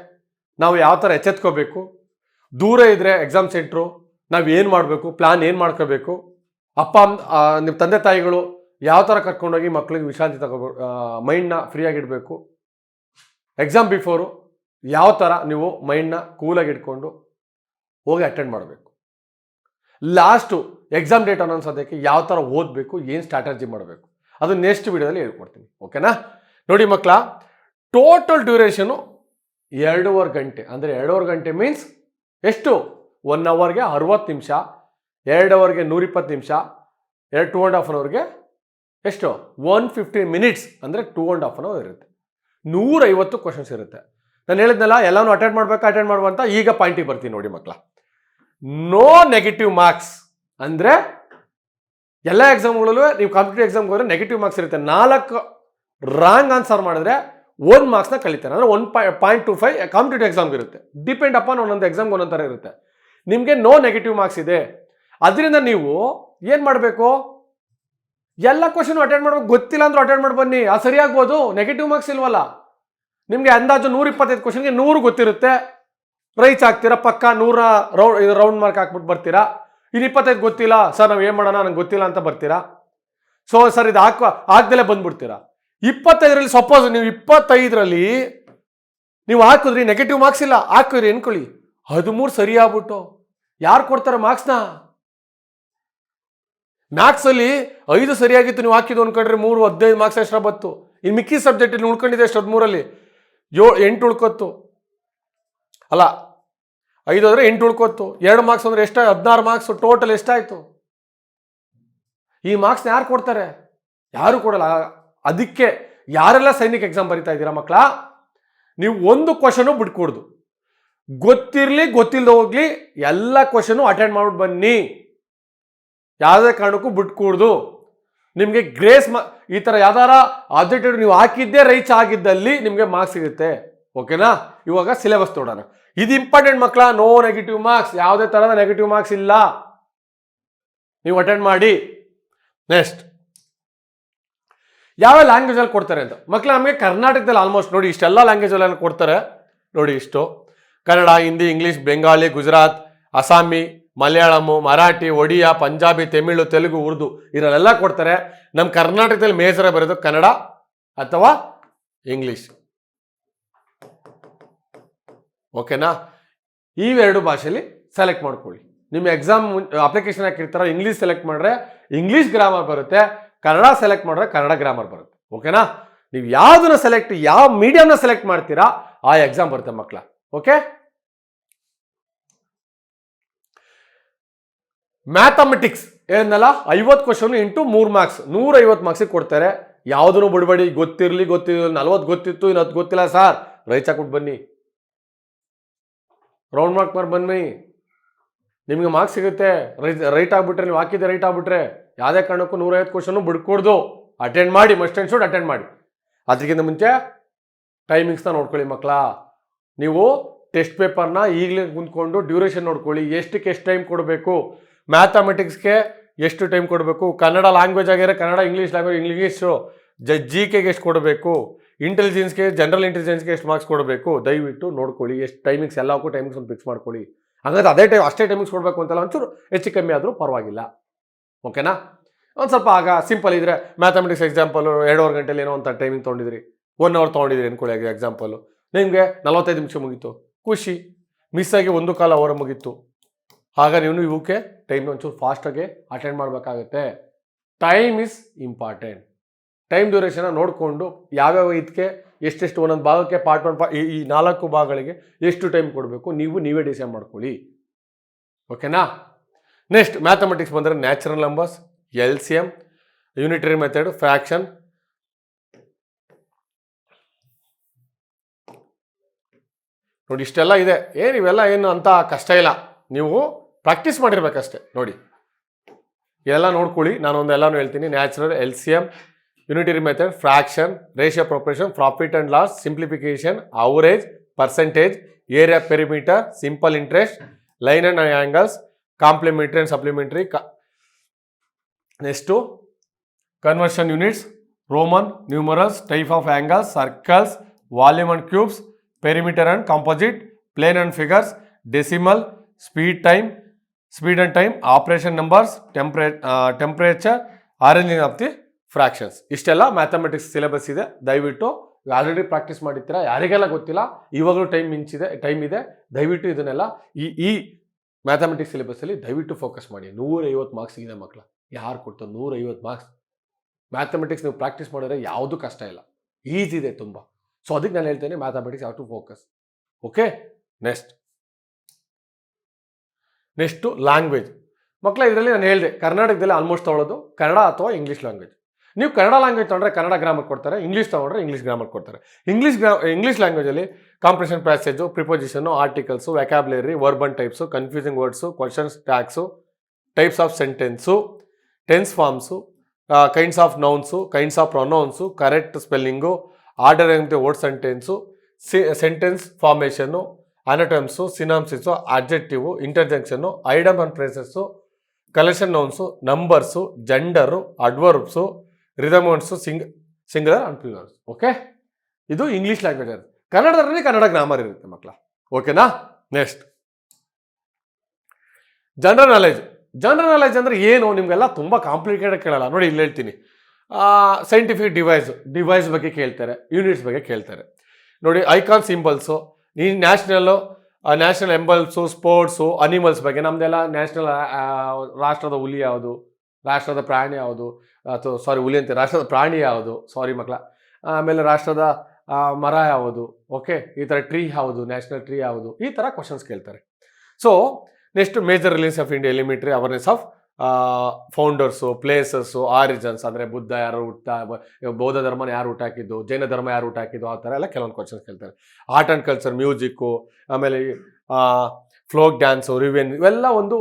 ನಾವು ಯಾವ ಥರ ಎಚ್ಚೆತ್ಕೋಬೇಕು? ದೂರ ಇದ್ದರೆ ಎಕ್ಸಾಮ್ ಸೆಂಟ್ರು ನಾವು ಏನು ಮಾಡಬೇಕು? ಪ್ಲ್ಯಾನ್ ಏನು ಮಾಡ್ಕೋಬೇಕು? ಅಪ್ಪ ನಿಮ್ಮ ತಂದೆ ತಾಯಿಗಳು ಯಾವ ಥರ ಕರ್ಕೊಂಡೋಗಿ ಮಕ್ಕಳಿಗೆ ವಿಶ್ರಾಂತಿ ತಗೋಬೇಕು ಮೈಂಡ್ನ ಫ್ರೀಯಾಗಿಡಬೇಕು ಎಕ್ಸಾಮ್ ಬಿಫೋರು ಯಾವ ಥರ ನೀವು ಮೈಂಡ್ನ ಕೂಲಾಗಿ ಇಟ್ಕೊಂಡು ಹೋಗಿ ಅಟೆಂಡ್ ಮಾಡಬೇಕು? ಲಾಸ್ಟು ಎಕ್ಸಾಮ್ ಡೇಟ್ ಅನೌನ್ಸ್ ಯಾವ ಥರ ಓದಬೇಕು? ಏನು ಸ್ಟ್ರಾಟಜಿ ಮಾಡಬೇಕು? ಅದು ನೆಕ್ಸ್ಟ್ ವಿಡಿಯೋದಲ್ಲಿ ಹೇಳ್ಕೊಡ್ತೀನಿ ಓಕೆನಾ ನೋಡಿ ಮಕ್ಕಳ ಟೋಟಲ್ ಡ್ಯೂರೇಷನು ಎರಡೂವರೆ ಗಂಟೆ, ಅಂದರೆ ಎರಡೂವರೆ ಗಂಟೆ ಮೀನ್ಸ್ ಎಷ್ಟು? ಒನ್ ಅವರ್ಗೆ ಅರವತ್ತು ನಿಮಿಷ, ಎರಡು ಅವರ್ಗೆ ನೂರಿಪ್ಪತ್ತು ನಿಮಿಷ, ಎರಡು ಟೂ ಆ್ಯಂಡ್ ಹಾಫ್ ಅನ್ ಅವರ್ಗೆ ಎಷ್ಟು? ಒನ್ ಫಿಫ್ಟೀನ್ ಮಿನಿಟ್ಸ್ ಅಂದರೆ two and half an hour ಇರುತ್ತೆ. ನೂರೈವತ್ತು ಕ್ವಶನ್ಸ್ ಇರುತ್ತೆ. ನಾನು ಹೇಳಿದ್ನಲ್ಲ, ಎಲ್ಲನೂ ಅಟೆಂಡ್ ಮಾಡ್ಬೇಕಾ ಅಟೆಂಡ್ ಮಾಡುವಂತ ಈಗ ಪಾಯಿಂಟಿಗೆ ಬರ್ತೀನಿ ನೋಡಿ ಮಕ್ಕಳ ನೋ ನೆಗೆಟಿವ್ ಮಾರ್ಕ್ಸ್ ಅಂದರೆ ಎಲ್ಲ ಎಕ್ಸಾಮ್ಗಳಲ್ಲೂ ನೀವು ಕಾಂಪಿಟೇಟಿವ್ ಎಕ್ಸಾಮ್ಗೆ ಹೋದ್ರೆ ನೆಗೆಟಿವ್ ಮಾರ್ಕ್ಸ್ ಇರುತ್ತೆ. ನಾಲ್ಕು ರಾಂಗ್ ಆನ್ಸರ್ ಮಾಡಿದ್ರೆ ಒಂದು ಮಾರ್ಕ್ಸ್ನ ಕಲಿತಾರೆ. ಅಂದರೆ one point two five competitive ಎಕ್ಸಾಮ್ಗೆ ಇರುತ್ತೆ. ಡಿಪೆಂಡ್ ಅಪಾನ್ ಒಂದೊಂದು ಎಕ್ಸಾಮ್ಗೆ ಒಂದೊಂದು ಥರ ಇರುತ್ತೆ. ನಿಮಗೆ ನೋ ನೆಗೆಟಿವ್ ಮಾರ್ಕ್ಸ್ ಇದೆ. ಅದರಿಂದ ನೀವು ಏನು ಮಾಡಬೇಕು? ಎಲ್ಲ ಕ್ವಶನ್ ಅಟೆಂಡ್ ಮಾಡ್ಬೇಕು. ಗೊತ್ತಿಲ್ಲ ಅಂದ್ರೆ ಅಟೆಂಡ್ ಮಾಡಿ ಬನ್ನಿ. ಅದು ಸರಿಯಾಗ್ಬೋದು ನೆಗೆಟಿವ್ ಮಾರ್ಕ್ಸ್ ಇಲ್ವಲ್ಲ? ನಿಮಗೆ ಅಂದಾಜು ನೂರ ಇಪ್ಪತ್ತೈದು ಕ್ವಶನ್ಗೆ ನೂರು ಗೊತ್ತಿರುತ್ತೆ. ರೈಸ್ ಹಾಕ್ತೀರಾ? ಪಕ್ಕ ನೂರ ರೌಂಡ್ ರೌಂಡ್ ಮಾರ್ಕ್ ಹಾಕ್ಬಿಟ್ಟು ಬರ್ತೀರಾ? ಇದು ಇಪ್ಪತ್ತೈದು ಗೊತ್ತಿಲ್ಲ. ಸರ್, ನಾವು ಏನು ಮಾಡೋಣ? ನಂಗೆ ಗೊತ್ತಿಲ್ಲ ಅಂತ ಬರ್ತೀರಾ? ಸೊ ಸರ್, ಇದು ಹಾಕುವ, ಆಗ್ದಲೇ ಬಂದ್ಬಿಡ್ತೀರಾ? ಇಪ್ಪತ್ತೈದರಲ್ಲಿ ಸಪೋಸ್ ನೀವು ಇಪ್ಪತ್ತೈದರಲ್ಲಿ ನೀವು ಹಾಕಿದ್ರಿ ನೆಗೆಟಿವ್ ಮಾರ್ಕ್ಸ್ ಇಲ್ಲ. ಹಾಕಿದ್ರಿ ಅನ್ಕೊಳ್ಳಿ ಹದಿಮೂರು ಸರಿ ಆಗ್ಬಿಟ್ಟು. ಯಾರು ಕೊಡ್ತಾರೆ ಮಾರ್ಕ್ಸ್ನ? ಮ್ಯಾಥ್ಸಲ್ಲಿ ಐದು ಸರಿಯಾಗಿತ್ತು, ನೀವು ಹಾಕಿದ್ದು ಅನ್ಕೊಂಡ್ರೆ ಮೂರು, ಹದಿನೈದು ಮಾರ್ಕ್ಸ್ ಎಕ್ಸ್ಟ್ರಾ ಬತ್ತು ಇನ್ನು ಮಿಕ್ಕಿ ಸಬ್ಜೆಕ್ಟ್ ಇಲ್ಲಿ ಉಳ್ಕೊಂಡಿದೆ ಎಷ್ಟು ಹದಿಮೂರಲ್ಲಿ. ಏಳು, ಎಂಟು ಉಳ್ಕೊತ್ತು. ಅಲ್ಲ, ಐದು ಅಂದರೆ ಎಂಟು ಉಳ್ಕೊತ್ತು. ಎರಡು ಮಾರ್ಕ್ಸ್ ಅಂದರೆ ಎಷ್ಟು, ಹದಿನಾರು ಮಾರ್ಕ್ಸ್ ಟೋಟಲ್ ಎಷ್ಟಾಯಿತು? ಈ ಮಾರ್ಕ್ಸ್ನ ಯಾರು ಕೊಡ್ತಾರೆ? ಯಾರು ಕೊಡಲ್ಲ. ಅದಕ್ಕೆ ಯಾರೆಲ್ಲ ಸೈನಿಕ ಎಕ್ಸಾಮ್ ಬರಿತಾ ಇದ್ದೀರಾ ಮಕ್ಕಳ? ನೀವು ಒಂದು ಕ್ವಶನು ಬಿಟ್ಕೊಡ್ದು. ಗೊತ್ತಿರಲಿ ಗೊತ್ತಿಲ್ಲದೆ ಹೋಗ್ಲಿ, ಎಲ್ಲ ಕ್ವಶನು ಅಟೆಂಡ್ ಮಾಡ್ಬಿಟ್ಟು ಬನ್ನಿ. ಯಾವುದೇ ಕಾರಣಕ್ಕೂ ಬಿಟ್ಕೂಡ್ದು. ನಿಮಗೆ ಗ್ರೇಸ್ ಮಾ, ಈ ಥರ ಯಾವ್ದಾರ ಆಬ್ಜೆಕ್ಟಿವ್ ನೀವು ಹಾಕಿದ್ದೇ ರೈಚ್ ಆಗಿದ್ದಲ್ಲಿ ನಿಮಗೆ ಮಾರ್ಕ್ಸ್ ಸಿಗುತ್ತೆ. ಓಕೆನಾ ಇವಾಗ ಸಿಲೆಬಸ್ ನೋಡೋಣ. ಇದು ಇಂಪಾರ್ಟೆಂಟ್ ಮಕ್ಕಳ ನೋ ನೆಗೆಟಿವ್ ಮಾರ್ಕ್ಸ್ ಯಾವುದೇ ಥರದ ನೆಗೆಟಿವ್ ಮಾರ್ಕ್ಸ್ ಇಲ್ಲ. ನೀವು ಅಟೆಂಡ್ ಮಾಡಿ. ನೆಕ್ಸ್ಟ್ ಯಾವ ಲ್ಯಾಂಗ್ವೇಜಲ್ಲಿ ಕೊಡ್ತಾರೆ ಅಂತ. ಮಕ್ಕಳು ನಮಗೆ ಕರ್ನಾಟಕದಲ್ಲಿ ಆಲ್ಮೋಸ್ಟ್ ನೋಡಿ, ಇಷ್ಟೆಲ್ಲ ಲ್ಯಾಂಗ್ವೇಜಲ್ಲಿ ಕೊಡ್ತಾರೆ. ನೋಡಿ ಇಷ್ಟು. ಕನ್ನಡ, ಹಿಂದಿ, ಇಂಗ್ಲೀಷ್ ಬೆಂಗಾಲಿ ಗುಜರಾತ್, ಅಸ್ಸಾಮಿ ಮಲಯಾಳಮು ಮರಾಠಿ, ಒಡಿಯಾ, ಪಂಜಾಬಿ, ತಮಿಳು, ತೆಲುಗು, ಉರ್ದು ಇದರಲ್ಲೆಲ್ಲ ಕೊಡ್ತಾರೆ. ನಮ್ಮ ಕರ್ನಾಟಕದಲ್ಲಿ ಮೇಜರ ಬರೋದು ಕನ್ನಡ ಅಥವಾ ಇಂಗ್ಲೀಷ್. ಓಕೆನಾ? ಇವೆರಡು ಭಾಷೆಯಲ್ಲಿ ಸೆಲೆಕ್ಟ್ ಮಾಡ್ಕೊಳ್ಳಿ. ನಿಮ್ಮ ಎಕ್ಸಾಮ್ ಅಪ್ಲಿಕೇಶನ್ ಹಾಕಿರ್ತಾರೋ, ಇಂಗ್ಲೀಷ್ ಸೆಲೆಕ್ಟ್ ಮಾಡಿದ್ರೆ ಇಂಗ್ಲೀಷ್ ಗ್ರಾಮರ್ ಬರುತ್ತೆ, ಕನ್ನಡ ಸೆಲೆಕ್ಟ್ ಮಾಡಿದ್ರೆ ಕನ್ನಡ ಗ್ರಾಮರ್ ಬರುತ್ತೆ. ಓಕೆನಾ? ನೀವು ಯಾವುದನ್ನ ಸೆಲೆಕ್ಟ್, ಯಾವ ಮೀಡಿಯಂನ ಸೆಲೆಕ್ಟ್ ಮಾಡ್ತೀರಾ, ಆ ಎಕ್ಸಾಮ್ ಬರುತ್ತೆ ಮಕ್ಕಳ ಓಕೆ? ಮ್ಯಾಥಮೆಟಿಕ್ಸ್ ಏನಲ್ಲ ಐವತ್ತು ಕ್ವಶನ್ ಇಂಟು ಮೂರು ಮಾರ್ಕ್ಸ್ ನೂರೈವತ್ತು ಮಾರ್ಕ್ಸಿಗೆ ಕೊಡ್ತಾರೆ. ಯಾವುದನ್ನು ಬಿಡಬೇಡಿ? ಗೊತ್ತಿರಲಿ ಗೊತ್ತಿರಲಿ. ನಲ್ವತ್ತು ಗೊತ್ತಿತ್ತು ಇನ್ನು ಹತ್ತು ಗೊತ್ತಿಲ್ಲ ಸರ್. ರೈಚ ಕೊಟ್ಟು ಬನ್ನಿ. ರೌಂಡ್ ಮಾರ್ಕ್ ಮಾಡಿ ಬನ್ನಿ. ನಿಮಗೆ ಮಾರ್ಕ್ಸ್ ಸಿಗುತ್ತೆ. ರೈಟ್ ರೈಟ್ ಆಗ್ಬಿಟ್ರೆ, ನೀವು ಹಾಕಿದ್ದೆ ರೈಟ್ ಆಗಿಬಿಟ್ರೆ, ಯಾವುದೇ ಕಾರಣಕ್ಕೂ ನೂರೈವತ್ತು ಕ್ವಶನು ಬಿಡ್ಕೊಡ್ದು. ಅಟೆಂಡ್ ಮಾಡಿ ಮಸ್ಟ್ ಆ್ಯಂಡ್ ಶುಡ್ ಅಟೆಂಡ್ ಮಾಡಿ. ಅದಕ್ಕಿಂತ ಮುಂಚೆ ಟೈಮಿಂಗ್ಸ್ನ ನೋಡ್ಕೊಳ್ಳಿ ಮಕ್ಕಳ. ನೀವು ಟೆಸ್ಟ್ ಪೇಪರ್ನ ಈಗಲೇ ಕುಂತ್ಕೊಂಡು ಡ್ಯೂರೇಷನ್ ನೋಡ್ಕೊಳ್ಳಿ. ಎಷ್ಟಕ್ಕೆ ಎಷ್ಟು ಟೈಮ್ ಕೊಡಬೇಕು? ಮ್ಯಾಥಮೆಟಿಕ್ಸ್ಗೆ ಎಷ್ಟು ಟೈಮ್ ಕೊಡಬೇಕು? ಕನ್ನಡ ಲ್ಯಾಂಗ್ವೇಜ್ ಆಗಿರೋ ಕನ್ನಡ, ಇಂಗ್ಲೀಷ್ ಲ್ಯಾಂಗ್ವೇಜ್, ಇಂಗ್ಲೀಷು ಜ, ಜಿ ಕೆಗೆ ಎಷ್ಟು ಕೊಡಬೇಕು? ಇಂಟೆಲಿಜೆನ್ಸ್ಗೆ, ಜನರಲ್ ಇಂಟೆಲಿಜೆನ್ಸ್ಗೆ ಎಷ್ಟು ಮಾರ್ಕ್ಸ್ ಕೊಡಬೇಕು? ದಯವಿಟ್ಟು ನೋಡ್ಕೊಳ್ಳಿ. ಎಷ್ಟು ಟೈಮಿಂಗ್ಸ್ ಎಲ್ಲಕ್ಕೂ ಟೈಮಿಂಗ್ಸ್ ಒಂದು ಫಿಕ್ಸ್ ಮಾಡ್ಕೊಳ್ಳಿ. ಹಾಗಾದ್ರೆ ಅದೇ ಟೈಮ್ ಅಷ್ಟೇ ಟೈಮಿಂಗ್ಸ್ ಕೊಡಬೇಕು ಅಂತಲ್ಲ ಒಂಚೂರು ಹೆಚ್ಚು ಕಮ್ಮಿ ಆದರೂ ಪರವಾಗಿಲ್ಲ. ಓಕೆನಾ? ಒಂದು ಸ್ವಲ್ಪ ಆಗ ಸಿಂಪಲ್ ಇದ್ರೆ ಮ್ಯಾಥಮೆಟಿಕ್ಸ್ ಎಕ್ಸಾಂಪಲ್ ಎರಡೂವರೆ ಗಂಟೆಲಿ ಏನೋ ಅಂತ ಟೈಮಿಂಗ್ ತೊಗೊಂಡಿದ್ರಿ. ಒನ್ ಅವರ್ ತೊಗೊಂಡಿದ್ರಿ ಅನ್ಕೊಳ್ಳಿ, ಎಕ್ಸಾಂಪಲು. ನಿಮಗೆ ನಲವತ್ತೈದು ನಿಮಿಷ ಮುಗೀತು. ಖುಷಿ. ಮಿಸ್ ಆಗಿ ಒಂದು ಕಾಲ ಅವರ ಮುಗೀತು. ಆಗ ನೀವು ಇವಕ್ಕೆ ಟೈಮ್ ಒಂಚೂರು ಫಾಸ್ಟಾಗಿ ಅಟೆಂಡ್ ಮಾಡಬೇಕಾಗುತ್ತೆ. ಟೈಮ್ ಇಸ್ ಇಂಪಾರ್ಟೆಂಟ್ ಟೈಮ್ ಡ್ಯೂರೇಷನ್ನ ನೋಡಿಕೊಂಡು ಯಾವ್ಯಾವ ಇದಕ್ಕೆ ಎಷ್ಟೆಷ್ಟು ಒಂದೊಂದು ಭಾಗಕ್ಕೆ ಪಾರ್ಟ್ ಒನ್ ಪಾ ಈ ಈ ನಾಲ್ಕು ಭಾಗಗಳಿಗೆ ಎಷ್ಟು ಟೈಮ್ ಕೊಡಬೇಕು ನೀವು ನೀವೇ ಡಿಸೈಡ್ ಮಾಡ್ಕೊಳ್ಳಿ. ಓಕೆನಾ ನೆಕ್ಸ್ಟ್ ಮ್ಯಾಥಮೆಟಿಕ್ಸ್ ಬಂದರೆ natural numbers L C M unitary method fraction ನೋಡಿ, ಇಷ್ಟೆಲ್ಲ ಇದೆ. ಏನು ಇವೆಲ್ಲ ಏನು ಅಂತ ಕಷ್ಟ ಇಲ್ಲ. ನೀವು ಪ್ರಾಕ್ಟೀಸ್ ಮಾಡಿರ್ಬೇಕಷ್ಟೆ. ನೋಡಿ. ಎಲ್ಲ ನೋಡ್ಕೊಳ್ಳಿ. ನಾನು ಎಲ್ಲನೂ ಹೇಳ್ತೀನಿ. Natural L C M unitary method fraction ratio proportion profit and loss simplification average percentage area perimeter simple interest line and angles complementary and supplementary ಕ next conversion units Roman numerals type of angles circles volume and cubes perimeter and composite plane and figures decimal speed time speed and time operation numbers ಟೆಂಪ್ರೇ temperature arranging of the fractions ಇಷ್ಟೆಲ್ಲ mathematics syllabus ಇದೆ. ದಯವಿಟ್ಟು already practice ಮಾಡಿರ್ತೀರಾ? ಯಾರಿಗೆಲ್ಲ ಗೊತ್ತಿಲ್ಲ, ಇವಾಗಲೂ time ಮಿಂಚಿದೆ time ಇದೆ. ದಯವಿಟ್ಟು ಇದನ್ನೆಲ್ಲ ಈ ಈ ಮ್ಯಾಥಮೆಟಿಕ್ಸ್ ಸಿಲೆಬಸ್ಸಲ್ಲಿ ದಯವಿಟ್ಟು ಫೋಕಸ್ ಮಾಡಿ. ನೂರೈವತ್ತು ಮಾರ್ಕ್ಸ್ ಇದೆ ಮಕ್ಕಳು ಯಾರು ಕೊಡ್ತಾರೆ ನೂರೈವತ್ತು ಮಾರ್ಕ್ಸ್ ಮ್ಯಾಥಮೆಟಿಕ್ಸ್ ನೀವು ಪ್ರಾಕ್ಟೀಸ್ ಮಾಡಿದ್ರೆ ಯಾವುದೂ ಕಷ್ಟ ಇಲ್ಲ. ಈಸಿ ಇದೆ ತುಂಬ. ಸೊ ಅದಕ್ಕೆ ನಾನು ಹೇಳ್ತೇನೆ ಮ್ಯಾಥಮೆಟಿಕ್ಸ್ ಯಾವ to focus okay next next language ಮಕ್ಕಳ ಇದರಲ್ಲಿ ನಾನು ಹೇಳಿದೆ, ಕರ್ನಾಟಕದಲ್ಲಿ ಆಲ್ಮೋಸ್ಟ್ ತೊಗೊಳ್ಳೋದು ಕನ್ನಡ ಅಥವಾ ಇಂಗ್ಲೀಷ್ ಲ್ಯಾಂಗ್ವೇಜ್ ನೀವು ಕನ್ನಡ ಲ್ಯಾಂಗ್ವೇಜ್ ತೊಗೊಂಡ್ರೆ ಕನ್ನಡ ಗ್ರಾಮರ್ ಕೊಡ್ತಾರೆ ಇಂಗ್ಲೀಷ್ ತೊಗೊಂಡ್ರೆ ಇಂಗ್ಲೀಷ್ ಗ್ರಾಮರ್ ಕೊಡ್ತಾರೆ. ಇಂಗ್ಲೀಷ್ ಗ್ರಾ English ಲ್ಯಾಂಗ್ವೇಜಲ್ಲಿ comprehension passage preposition articles vocabulary verb types confusing words questions tags types of sentence tense forms kinds of nouns kinds of pronouns correct spelling order ಅಂತ word sentence C sentence formation antonyms synonyms objective interjection idiom and phrases collection nouns numbers gender adverbs ರಿದಮೌಂಡ್ಸು ಸಿಂಗ್ singular and plurals okay ಇದು English language ಇರುತ್ತೆ ಕನ್ನಡದಲ್ಲಿ Kannada grammar ಇರುತ್ತೆ ಮಕ್ಕಳ. ಓಕೆನಾ next general knowledge general knowledge ಅಂದರೆ ಏನು? ನಿಮಗೆಲ್ಲ ತುಂಬ ಕಾಂಪ್ಲಿಕೇಟೆಡ್ ಕೇಳಲ್ಲ. ನೋಡಿ, ಇಲ್ಲಿ ಹೇಳ್ತೀನಿ. ಸೈಂಟಿಫಿಕ್ ಡಿವೈಸ್ ಡಿವೈಸ್ ಬಗ್ಗೆ ಕೇಳ್ತಾರೆ ಯೂನಿಟ್ಸ್ ಬಗ್ಗೆ ಕೇಳ್ತಾರೆ. ನೋಡಿ ಐಕಾನ್ ಸಿಂಬಲ್ಸು ಈ national national emblems sports animals ಬಗ್ಗೆ ನಮ್ಮದೆಲ್ಲ ನ್ಯಾಷನಲ್ ರಾಷ್ಟ್ರದ ಹುಲಿ ಯಾವುದು, ರಾಷ್ಟ್ರದ ಪ್ರಾಣಿ ಯಾವುದು, ಅಥವಾ ಸಾರಿ ಹುಲಿ ಅಂತ, ರಾಷ್ಟ್ರದ ಪ್ರಾಣಿ ಯಾವುದು ಸಾರಿ ಮಕ್ಕಳ ಆಮೇಲೆ ರಾಷ್ಟ್ರದ ಮರ ಯಾವುದು ಓಕೆ ಈ ಥರ ಟ್ರೀ ಯಾವುದು ನ್ಯಾಷನಲ್ ಟ್ರೀ ಯಾವುದು, ಈ ಥರ ಕ್ವಶನ್ಸ್ ಕೇಳ್ತಾರೆ. So next major release of India military awareness of founders places origins ಅಂದರೆ ಬುದ್ಧ ಯಾರು ಹುಟ್ಟ, ಬೌದ್ಧ ಧರ್ಮನ ಯಾರು ಹುಟ್ಟಾಕಿದ್ದು ಜೈನ ಧರ್ಮ ಯಾರು ಹುಟ್ಟಾಕಿದ್ದು ಆ ಥರ ಎಲ್ಲ ಕೆಲವೊಂದು ಕ್ವಶನ್ಸ್ ಕೇಳ್ತಾರೆ. ಆರ್ಟ್ ಆ್ಯಂಡ್ ಕಲ್ಚರ್ ಮ್ಯೂಸಿಕ್ಕು ಆಮೇಲೆ ಫ್ಲೋಕ್ ಡ್ಯಾನ್ಸು ರಿವೆನ್ ಇವೆಲ್ಲ ಒಂದು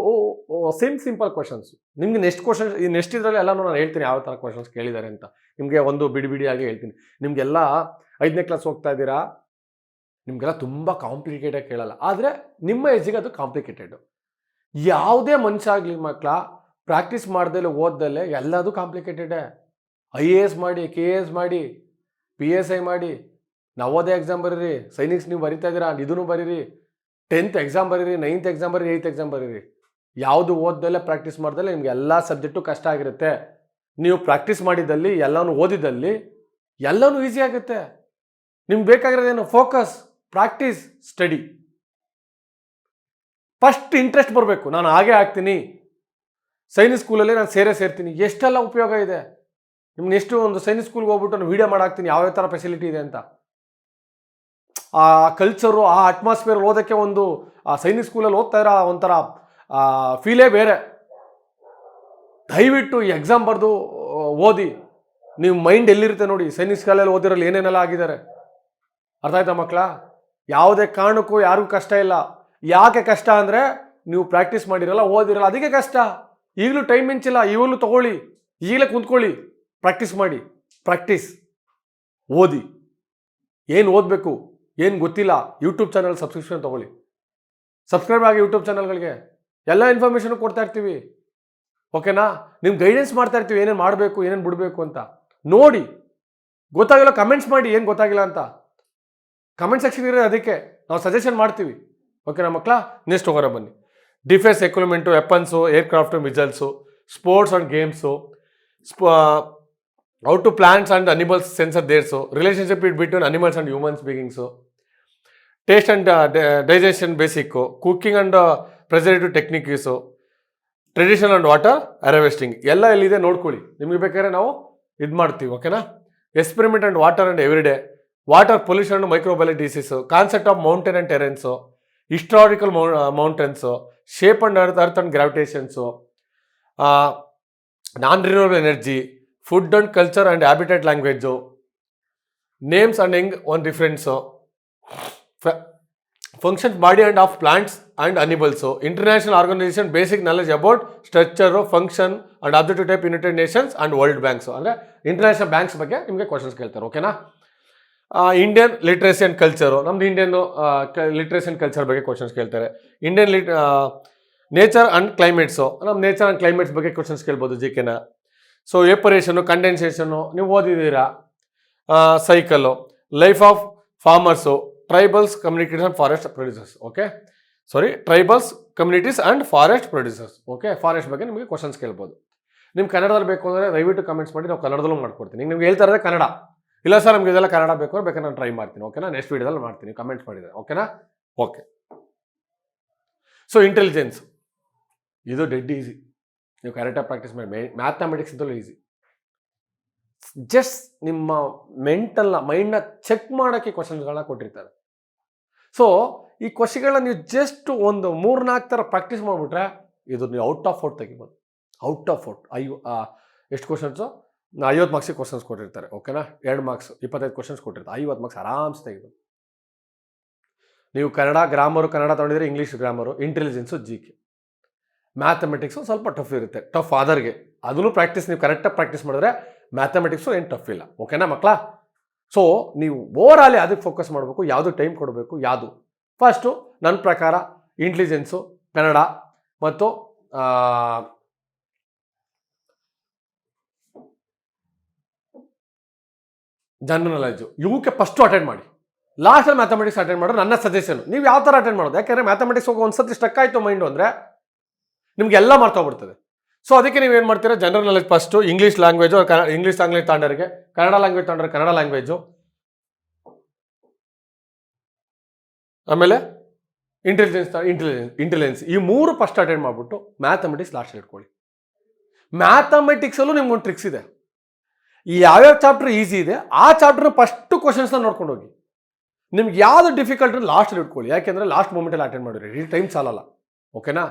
ಸೇಮ್ ಸಿಂಪಲ್ ಕ್ವಶನ್ಸು ನಿಮ್ಗೆ ನೆಕ್ಸ್ಟ್ ಕ್ವಶನ್ ಈ ನೆಕ್ಸ್ಟ್ ಇದರಲ್ಲಿ ಎಲ್ಲನೂ ನಾನು ಹೇಳ್ತೀನಿ ಯಾವ ಥರ ಕ್ವಶನ್ಸ್ ಕೇಳಿದ್ದಾರೆ ಅಂತ. ನಿಮಗೆ ಒಂದು ಬಿಡಿ ಬಿಡಿಯಾಗಿ ಹೇಳ್ತೀನಿ. ನಿಮಗೆಲ್ಲ ಐದನೇ ಕ್ಲಾಸ್ ಹೋಗ್ತಾ ಇದ್ದೀರಾ? ನಿಮಗೆಲ್ಲ ತುಂಬ ಕಾಂಪ್ಲಿಕೇಟಾಗಿ ಕೇಳಲ್ಲ. ಆದರೆ ನಿಮ್ಮ ಏಜಿಗೆ ಅದು ಕಾಂಪ್ಲಿಕೇಟೆಡ್ ಯಾವುದೇ ಮನುಷ್ಯ ಆಗಲಿ ಮಕ್ಕಳ ಪ್ರಾಕ್ಟೀಸ್ ಮಾಡ್ದಲೆ ಓದ್ದಲೆ ಎಲ್ಲದು ಕಾಂಪ್ಲಿಕೇಟೆಡೇ ಐ ಎ ಎಸ್ ಮಾಡಿ ಕೆ ಎ ಎಸ್ ಮಾಡಿ ಪಿ ಎಸ್ ಐ ಮಾಡಿ ನವೋದಯ ಎಕ್ಸಾಮ್ ಬರೀರಿ, ಸೈನಿಕ್ಸ್ ನೀವು ಬರಿತಾ ಇದ್ದೀರಾ ಇದನ್ನು ಬರೀರಿ ಟೆಂತ್ ಎಕ್ಸಾಮ್ ಬರೀರಿ ನೈನ್ತ್ ಎಕ್ಸಾಮ್ ಬರೀರಿ ಏಯ್ತ್ ಎಕ್ಸಾಮ್ ಬರೀರಿ. ಯಾವುದು ಓದ್ದಲ್ಲೇ ಪ್ರಾಕ್ಟೀಸ್ ಮಾಡ್ದಲೆ ನಿಮ್ಗೆ ಎಲ್ಲ ಸಬ್ಜೆಕ್ಟು ಕಷ್ಟ ಆಗಿರುತ್ತೆ. ನೀವು ಪ್ರಾಕ್ಟೀಸ್ ಮಾಡಿದಲ್ಲಿ ಎಲ್ಲನೂ ಓದಿದಲ್ಲಿ ಎಲ್ಲನೂ ಈಸಿ ಆಗುತ್ತೆ. ನಿಮ್ಗೆ ಬೇಕಾಗಿರೋದೇನು focus practice study first interest ಬರಬೇಕು. ನಾನು ಹಾಗೆ ಆಗ್ತೀನಿ ಸೈನಿಕ್ ಸ್ಕೂಲಲ್ಲೇ ನಾನು ಸೇರೇ ಸೇರ್ತೀನಿ. ಎಷ್ಟೆಲ್ಲ ಉಪಯೋಗ ಇದೆ? ನಿಮ್ಮ ಎಷ್ಟು ಒಂದು ಸೈನಿಕ್ ಸ್ಕೂಲ್ಗೆ ಹೋಗ್ಬಿಟ್ಟು ನಾನು ವೀಡಿಯೋ ಮಾಡಾಕ್ತೀನಿ ಯಾವ ಥರ ಫೆಸಿಲಿಟಿ ಇದೆ ಅಂತ. ಆ ಕಲ್ಚರು ಆ ಅಟ್ಮಾಸ್ಫಿಯರ್ ಓದೋಕ್ಕೆ ಒಂದು, ಆ ಸೈನಿಕ್ ಸ್ಕೂಲಲ್ಲಿ ಓದ್ತಾ ಇರೋ ಒಂಥರ ಫೀಲೇ ಬೇರೆ. ದಯವಿಟ್ಟು ಈ ಎಕ್ಸಾಮ್ ಬರೆದು ಓದಿ. ನೀವು ಮೈಂಡ್ ಎಲ್ಲಿರುತ್ತೆ ನೋಡಿ? ಸೈನಿಕ್ ಸ್ಕೂಲಲ್ಲಿ ಓದಿರೋಲ್ಲಿ ಏನೇನೆಲ್ಲ ಆಗಿದ್ದಾರೆ? ಅರ್ಥ ಆಯ್ತಾ ಮಕ್ಕಳ? ಯಾವುದೇ ಕಾರಣಕ್ಕೂ ಯಾರಿಗೂ ಕಷ್ಟ ಇಲ್ಲ. ಯಾಕೆ ಕಷ್ಟ ಅಂದರೆ, ನೀವು ಪ್ರಾಕ್ಟೀಸ್ ಮಾಡಿರಲ್ಲ, ಓದಿರಲ್ಲ, ಅದಕ್ಕೆ ಕಷ್ಟ. ಈಗಲೂ ಟೈಮ್ ಮಿಂಚಿಲ್ಲ ಇವಾಗಲೂ ತಗೊಳ್ಳಿ. ಈಗಲೇ ಕುಂತ್ಕೊಳ್ಳಿ. ಪ್ರಾಕ್ಟೀಸ್ ಮಾಡಿ. ಪ್ರಾಕ್ಟೀಸ್ ಓದಿ. ಏನು ಓದಬೇಕು? ಏನು ಗೊತ್ತಿಲ್ಲ? ಯೂಟ್ಯೂಬ್ ಚಾನಲ್ ಸಬ್ಸ್ಕ್ರಿಪ್ಷನ್ ತೊಗೊಳ್ಳಿ. ಸಬ್ಸ್ಕ್ರೈಬ್ ಆಗಿ ಯೂಟ್ಯೂಬ್ ಚಾನಲ್ಗಳಿಗೆ ಎಲ್ಲ ಇನ್ಫಾರ್ಮೇಷನ್ ಕೊಡ್ತಾ ಇರ್ತೀವಿ. ಓಕೆನಾ ನಿಮ್ಗೆ ಗೈಡೆನ್ಸ್ ಮಾಡ್ತಾ ಇರ್ತೀವಿ. ಏನೇನು ಮಾಡಬೇಕು, ಏನೇನು ಬಿಡಬೇಕು ಅಂತ. ನೋಡಿ. ಗೊತ್ತಾಗಿಲ್ಲ ಕಮೆಂಟ್ಸ್ ಮಾಡಿ. ಏನು ಗೊತ್ತಾಗಿಲ್ಲ ಅಂತ. ಕಮೆಂಟ್ ಸೆಕ್ಷನ್ ಇರೋದು ಅದಕ್ಕೆ. ನಾವು ಸಜೆಷನ್ ಮಾಡ್ತೀವಿ. ಓಕೆನಾ ಮಕ್ಕಳ ನೆಕ್ಸ್ಟ್ ಹೋಗೋರ ಬನ್ನಿ. Defence equipment weapons aircraft missiles sports and games ಸ್ಪ ಔ to plants and animals sensor theirs relationship it between animals and humans beings taste and digestion basic cooking and preservative techniques traditional and water harvesting ಎಲ್ಲ ಎಲ್ಲಿದೆ ನೋಡ್ಕೊಳ್ಳಿ. ನಿಮಗೆ ಬೇಕಾದ್ರೆ ನಾವು ಇದು ಮಾಡ್ತೀವಿ ಓಕೆನಾ experiment and water and everyday water pollution and microbial disease concept of mountain and terrains historical mu mountains shape and earth earth and gravitations non renewable energy food and culture and habitat language names and ಹೆಂಗ್ one difference function body and of plants and animals international organisation basic knowledge about structure function and objective type United Nations and World banks ಅಂದರೆ international banks ಬಗ್ಗೆ ನಿಮಗೆ questions ಕೇಳ್ತಾರೆ ಓಕೆನಾ Indian literacy and culture ನಮ್ದು Indian literacy and culture ಬಗ್ಗೆ questions ಕೇಳ್ತಾರೆ. Indian lit nature and climates ನಮ್ಮ nature and climates ಬಗ್ಗೆ ಕ್ವಶನ್ಸ್ ಕೇಳ್ಬೋದು ಜಿ ಕೆನ ಸೊ ಎಪರೇಷನು ಕಂಡೆನ್ಸೇಷನು ನೀವು ಓದಿದ್ದೀರಾ? Cycle life of farmers tribals and forest producers okay sorry tribals communities and forest producers okay forest ಬಗ್ಗೆ ನಿಮಗೆ ಕ್ವಶನ್ಸ್ ಕೇಳ್ಬೋದು. ನಿಮ್ಮ ಕನ್ನಡದಲ್ಲಿ ಬೇಕು ಅಂದರೆ ದಯವಿಟ್ಟು ಕಮೆಂಟ್ಸ್ ಮಾಡಿ, ನಾವು ಕನ್ನಡದಲ್ಲೂ ಮಾಡ್ಕೊಡ್ತೀನಿ. ನಿಮ್ಗೆ ಹೇಳ್ತಾ ಇರೋದೇ ಕನ್ನಡ. ಇಲ್ಲ ಸರ್, ನಮಗೆ ಇದೆಲ್ಲ ಕನ್ನಡ ಬೇಕು, ಬೇಕಾದ್ರೆ ನಾನು ಟ್ರೈ ಮಾಡ್ತೀನಿ ಓಕೆನಾ ನೆಕ್ಸ್ಟ್ ವೀಡಿಯೋದಲ್ಲಿ ಮಾಡ್ತೀನಿ ಕಮೆಂಟ್ಸ್ ಮಾಡಿದ್ದಾರೆ ಓಕೆನಾ ಓಕೆ ಸೊ ಇಂಟೆಲಿಜೆನ್ಸ್ ಇದು ಡೆಡ್ ಈಸಿ ನೀವು ಕರೆಕ್ಟಾಗಿ ಪ್ರಾಕ್ಟೀಸ್ ಮಾಡಿ ಮ್ಯಾಥಮೆಟಿಕ್ಸ್ ಅಂತಲೂ ಈಸಿ ಜಸ್ಟ್ ನಿಮ್ಮ ಮೆಂಟಲ್ನ ಮೈಂಡ್ನ ಚೆಕ್ ಮಾಡೋಕ್ಕೆ ಕ್ವಶನ್ಸ್ಗಳನ್ನ ಕೊಟ್ಟಿರ್ತಾರೆ. ಸೊ ಈ ಕ್ವಶನ್ಗಳನ್ನ ನೀವು ಜಸ್ಟ್ ಒಂದು ಮೂರು ನಾಲ್ಕು ಥರ ಪ್ರಾಕ್ಟೀಸ್ ಮಾಡಿಬಿಟ್ರೆ, ಇದು ನೀವು ಔಟ್ ಆಫ್ ಔಟ್ ತೆಗಿಬೋದು. ಔಟ್ ಆಫ್ ಔಟ್ ಐ ಎಷ್ಟು ಕ್ವಶನ್ಸು ಐವತ್ತು ಮಾರ್ಕ್ಸಿಗೆ ಕ್ವಶನ್ಸ್ ಕೊಟ್ಟಿರ್ತಾರೆ ಓಕೆನಾ ಎರಡು ಮಾರ್ಕ್ಸ್ ಇಪ್ಪತ್ತೈದು ಕ್ವಶನ್ಸ್ ಕೊಟ್ಟಿರ್ತಾರೆ, ಐವತ್ತು ಮಾರ್ಕ್ಸ್ ಆರಾಮ್ಸ್ ತೆಗೆದು. ನೀವು Kannada grammar Kannada ತೊಗೊಂಡಿದ್ರೆ English grammar intelligence G K mathematics ಸ್ವಲ್ಪ ಟಫ್ ಇರುತ್ತೆ ಟಫ್ ಆದರ್ಗೆ ಅದನ್ನು ಪ್ರಾಕ್ಟೀಸ್ ನೀವು ಕರೆಕ್ಟಾಗಿ ಪ್ರಾಕ್ಟೀಸ್ ಮಾಡಿದ್ರೆ ಮ್ಯಾಥಮೆಟಿಕ್ಸು ಏನು ಟಫ್ ಇಲ್ಲ ಓಕೆನಾ ಮಕ್ಕಳ ಸೊ ನೀವು ಓವರಾಲಿ ಅದಕ್ಕೆ ಫೋಕಸ್ ಮಾಡಬೇಕು, ಯಾವುದು ಟೈಮ್ ಕೊಡಬೇಕು, ಯಾವುದು? ಫಸ್ಟು ನನ್ನ ಪ್ರಕಾರ ಇಂಟೆಲಿಜೆನ್ಸು ಕನ್ನಡ ಮತ್ತು ಜನರಲ್ ನಾಲೆಜು ಇವಕ್ಕೆ ಫಸ್ಟು ಅಟೆಂಡ್ ಮಾಡಿ. ಲಾಸ್ಟಲ್ಲಿ ಮ್ಯಾಥಮೆಟಿಕ್ಸ್ ಅಟೆಂಡ್ ಮಾಡೋದು ನನ್ನ ಸಜೆಷನ್ ನೀವು ಯಾವ ಥರ ಅಟೆಂಡ್ ಮಾಡೋದು? ಯಾಕೆಂದರೆ ಮ್ಯಾಥಮೆಟಿಕ್ಸ್ ಹೋಗಿ ಒಂದು ಸತಿ ಸ್ಟಕ್ ಆಯಿತು ಮೈಂಡು ಅಂದರೆ ನಿಮಗೆಲ್ಲ ಮರ್ತೋಗ್ಬಿಡ್ತದೆ ಸೊ ಅದಕ್ಕೆ ನೀವು ಏನು ಮಾಡ್ತೀರಾ? General knowledge first English language English language ತಾಂಡರಿಗೆ Kannada language ತಾಂಡ್ರೆ ಕನ್ನಡ ಲ್ಯಾಂಗ್ವೇಜು ಆಮೇಲೆ ಇಂಟೆಲಿಜೆನ್ಸ್ ಇಂಟೆಲಿಜೆನ್ಸ್ ಇಂಟೆಲಿಜೆನ್ಸ್ ಈ ಮೂರು ಫಸ್ಟ್ ಅಟೆಂಡ್ ಮಾಡಿಬಿಟ್ಟು ಮ್ಯಾಥಮೆಟಿಕ್ಸ್ ಲಾಸ್ಟ್ ಇಟ್ಕೊಳ್ಳಿ. ಮ್ಯಾಥಮೆಟಿಕ್ಸಲ್ಲೂ ನಿಮ್ಗೊಂದು ಟ್ರಿಕ್ಸ್ ಇದೆ. ಈ ಯಾವ್ಯಾವ ಚಾಪ್ಟರ್ ಈಸಿ ಇದೆ, ಆ ಚಾಪ್ಟರ್ನ ಫಸ್ಟ್ ಕ್ವಶನ್ಸ್ನ ನೋಡ್ಕೊಂಡು ಹೋಗಿ. ನಿಮ್ಗೆ ಯಾವುದು ಡಿಫಿಕಲ್ಟ್ ಲಾಸ್ಟಲ್ಲಿ ಇಟ್ಕೊಳ್ಳಿ. ಯಾಕೆಂದರೆ ಲಾಸ್ಟ್ ಮೂಮೆಂಟಲ್ಲಿ ಅಟೆಂಡ್ ಮಾಡಿರಿ ಈ ಟೈಮ್ ಸಾಲಲ್ಲ. ಓಕೆನಾ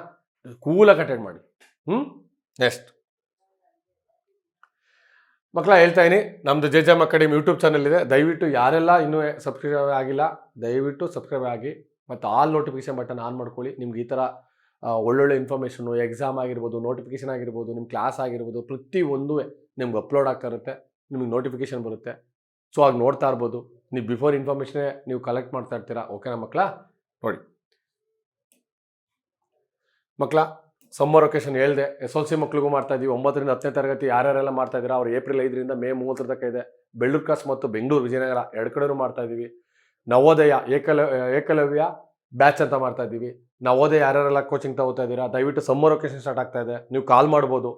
ಕೂಲಾಗಿ ಅಟೆಂಡ್ ಮಾಡಿ. ಹ್ಞೂ ನೆಕ್ಸ್ಟ್ ಮಕ್ಕಳ ಹೇಳ್ತಾ ಇನಿ ನಮ್ಮದು ಜೆ ಜಮ್ ಅಕಾಡೆಮಿ ಯೂಟ್ಯೂಬ್ ಚಾನಲ್ ಇದೆ. ದಯವಿಟ್ಟು ಯಾರೆಲ್ಲ ಇನ್ನೂ ಸಬ್ಸ್ಕ್ರೈಬ್ ಆಗಿಲ್ಲ, ದಯವಿಟ್ಟು ಸಬ್ಸ್ಕ್ರೈಬ್ ಆಗಿ, ಮತ್ತು ಆಲ್ ನೋಟಿಫಿಕೇಶನ್ ಬಟನ್ ಆನ್ ಮಾಡ್ಕೊಳ್ಳಿ. ನಿಮ್ಗೆ ಈ ಥರ ಒಳ್ಳೊಳ್ಳೆ ಇನ್ಫಾರ್ಮೇಷನು ಎಕ್ಸಾಮ್ ಆಗಿರ್ಬೋದು ನೋಟಿಫಿಕೇಶನ್ ಆಗಿರ್ಬೋದು ನಿಮ್ಮ ಕ್ಲಾಸ್ ಆಗಿರ್ಬೋದು, ಪ್ರತಿಯೊಂದು ನಿಮ್ಗೆ ಅಪ್ಲೋಡ್ ಆಗ್ತಾ ಇರುತ್ತೆ ನಿಮಗೆ ನೋಟಿಫಿಕೇಶನ್ ಬರುತ್ತೆ. ಸೊ ಆಗ ನೋಡ್ತಾ ಇರ್ಬೋದು. ನೀವು ಬಿಫೋರ್ ಇನ್ಫಾರ್ಮೇಷನೇ ನೀವು ಕಲೆಕ್ಟ್ ಮಾಡ್ತಾ ಇರ್ತೀರಾ ಓಕೆನಾ ಮಕ್ಕಳ ನೋಡಿ. ಮಕ್ಕಳ ಸಮ್ಮರ್ ಒಕೇಶನ್ ಹೇಳಿದೆ. ಎಸ್ ಎಲ್ ಸಿ ಮಕ್ಳಿಗೂ ಮಾಡ್ತಾ ಇದೀವಿ. ಒಂಬತ್ತರಿಂದ ಹತ್ತನೇ ತರಗತಿ ಯಾರ್ಯಾರೆಲ್ಲ ಮಾಡ್ತಾ ಇದ್ದೀರಾ? ಅವ್ರು ಏಪ್ರಿಲ್ ಐದರಿಂದ ಮೇ ಮೂವತ್ತರ ತನಕ ಇದೆ. ಬೆಳ್ಳೂರು ಕ್ರಾಸ್ ಮತ್ತು ಬೆಂಗಳೂರು, ವಿಜಯನಗರ ಎರಡು ಕಡೆಯೂ ಮಾಡ್ತಾ ಇದ್ದೀವಿ ನವೋದಯ, ಏಕಲ, ಏಕಲವ್ಯ ಬ್ಯಾಚ್ ಅಂತ ಮಾಡ್ತಾ ಇದ್ದೀವಿ ನವೋದಯ ಯಾರ್ಯಾರೆಲ್ಲ ಕೋಚಿಂಗ್ ತಗೋತಾ ಇದ್ದೀರಾ ದಯವಿಟ್ಟು ಸಮ್ಮರ್ ಒಕೇಶನ್ ಸ್ಟಾರ್ಟ್ ಆಗ್ತಾ ಇದೆ. ನೀವು ಕಾಲ್ ಮಾಡ್ಬೋದು.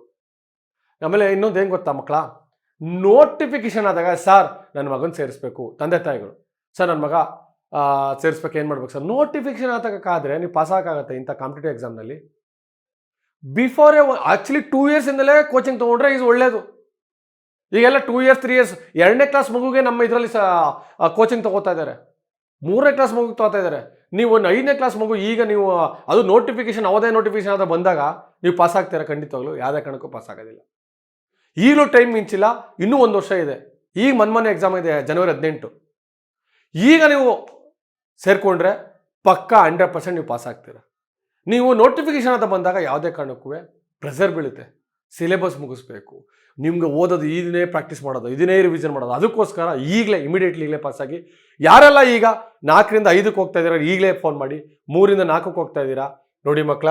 ಆಮೇಲೆ ಇನ್ನೊಂದು ಏನು ಗೊತ್ತಾ ಮಕ್ಕಳ ನೋಟಿಫಿಕೇಶನ್ ಆದಾಗ, ಸರ್ ನನ್ನ ಮಗನ ಸೇರಿಸ್ಬೇಕು, ತಂದೆ ತಾಯಿಗಳು. ಸರ್ ನನ್ನ ಮಗ ಸೇರಿಸ್ಬೇಕು, ಏನು ಮಾಡ್ಬೇಕು? ಸರ್ ನೋಟಿಫಿಕೇಶನ್ ಆದಾಗಕ್ಕಾದರೆ ನೀವು ಪಾಸ್ ಆಗೋಕ್ಕಾಗತ್ತೆ ಇಂಥ ಕಾಂಪಿಟೇಟಿವ್ ಎಕ್ಸಾಮ್ನಲ್ಲಿ ಎ ಆ್ಯಕ್ಚುಲಿ ಟೂ ಇಯರ್ಸಿಂದಲೇ ಕೋಚಿಂಗ್ ತೊಗೊಂಡ್ರೆ ಇದು ಒಳ್ಳೇದು. ಈಗೆಲ್ಲ ಟೂ ಇಯರ್ಸ್ ತ್ರೀ ಇಯರ್ಸ್ ಎರಡನೇ ಕ್ಲಾಸ್ ಮಗುಗೆ ನಮ್ಮ ಇದರಲ್ಲಿ ಸ ಕೋಚಿಂಗ್ ತಗೋತಾ ಇದ್ದಾರೆ ಮೂರನೇ ಕ್ಲಾಸ್ ಮಗುಗೆ ತಗೋತಾ ಇದ್ದಾರೆ ನೀವು ಒಂದು ಐದನೇ ಕ್ಲಾಸ್ ಮಗು, ಈಗ ನೀವು, ಅದು ನೋಟಿಫಿಕೇಶನ್ ಅವದೇ ನೋಟಿಫಿಕೇಶನ್ ಅಂತ ಬಂದಾಗ, ನೀವು ಪಾಸ್ ಆಗ್ತೀರಾ ಖಂಡಿತವಾಗ್ಲು? ಯಾವುದೇ ಕಾರಣಕ್ಕೂ ಪಾಸ್ ಆಗೋದಿಲ್ಲ. ಈಗಲೂ ಟೈಮ್ ಮಿಂಚಿಲ್ಲ, ಇನ್ನೂ ಒಂದು ವರ್ಷ ಇದೆ. ಈಗ ಮನ್ಮನೆ ಎಕ್ಸಾಮ್ ಇದೆ ಜನವರಿ ಹದಿನೆಂಟು. ಈಗ ನೀವು ಸೇರಿಕೊಂಡ್ರೆ ಪಕ್ಕಾ ಹಂಡ್ರೆಡ್ ಪರ್ಸೆಂಟ್ ನೀವು ಪಾಸ್ ಆಗ್ತೀರ. ನೀವು ನೋಟಿಫಿಕೇಶನ್ ಅಂತ ಬಂದಾಗ ಯಾವುದೇ ಕಾರಣಕ್ಕೂ ಪ್ರೆಸರ್ ಬೀಳುತ್ತೆ. ಸಿಲೆಬಸ್ ಮುಗಿಸ್ಬೇಕು. ನಿಮ್ಗೆ ಓದೋದು ಇದನ್ನೇ ಪ್ರಾಕ್ಟೀಸ್ ಮಾಡೋದು, ಇದನ್ನೇ ರಿವಿಷನ್ ಮಾಡೋದು. ಅದಕ್ಕೋಸ್ಕರ ಈಗಲೇ ಇಮಿಡಿಯೇಟ್ಲಿ ಈಗಲೇ ಪಾಸಾಗಿ ಯಾರೆಲ್ಲ ಈಗ ನಾಲ್ಕರಿಂದ ಐದಕ್ಕೆ ಹೋಗ್ತಾ ಇದ್ದೀರಾ ಈಗಲೇ ಫೋನ್ ಮಾಡಿ, ಮೂರಿಂದ ನಾಲ್ಕಕ್ಕೆ ಹೋಗ್ತಾ ಇದ್ದೀರಾ? ನೋಡಿ ಮಕ್ಕಳ,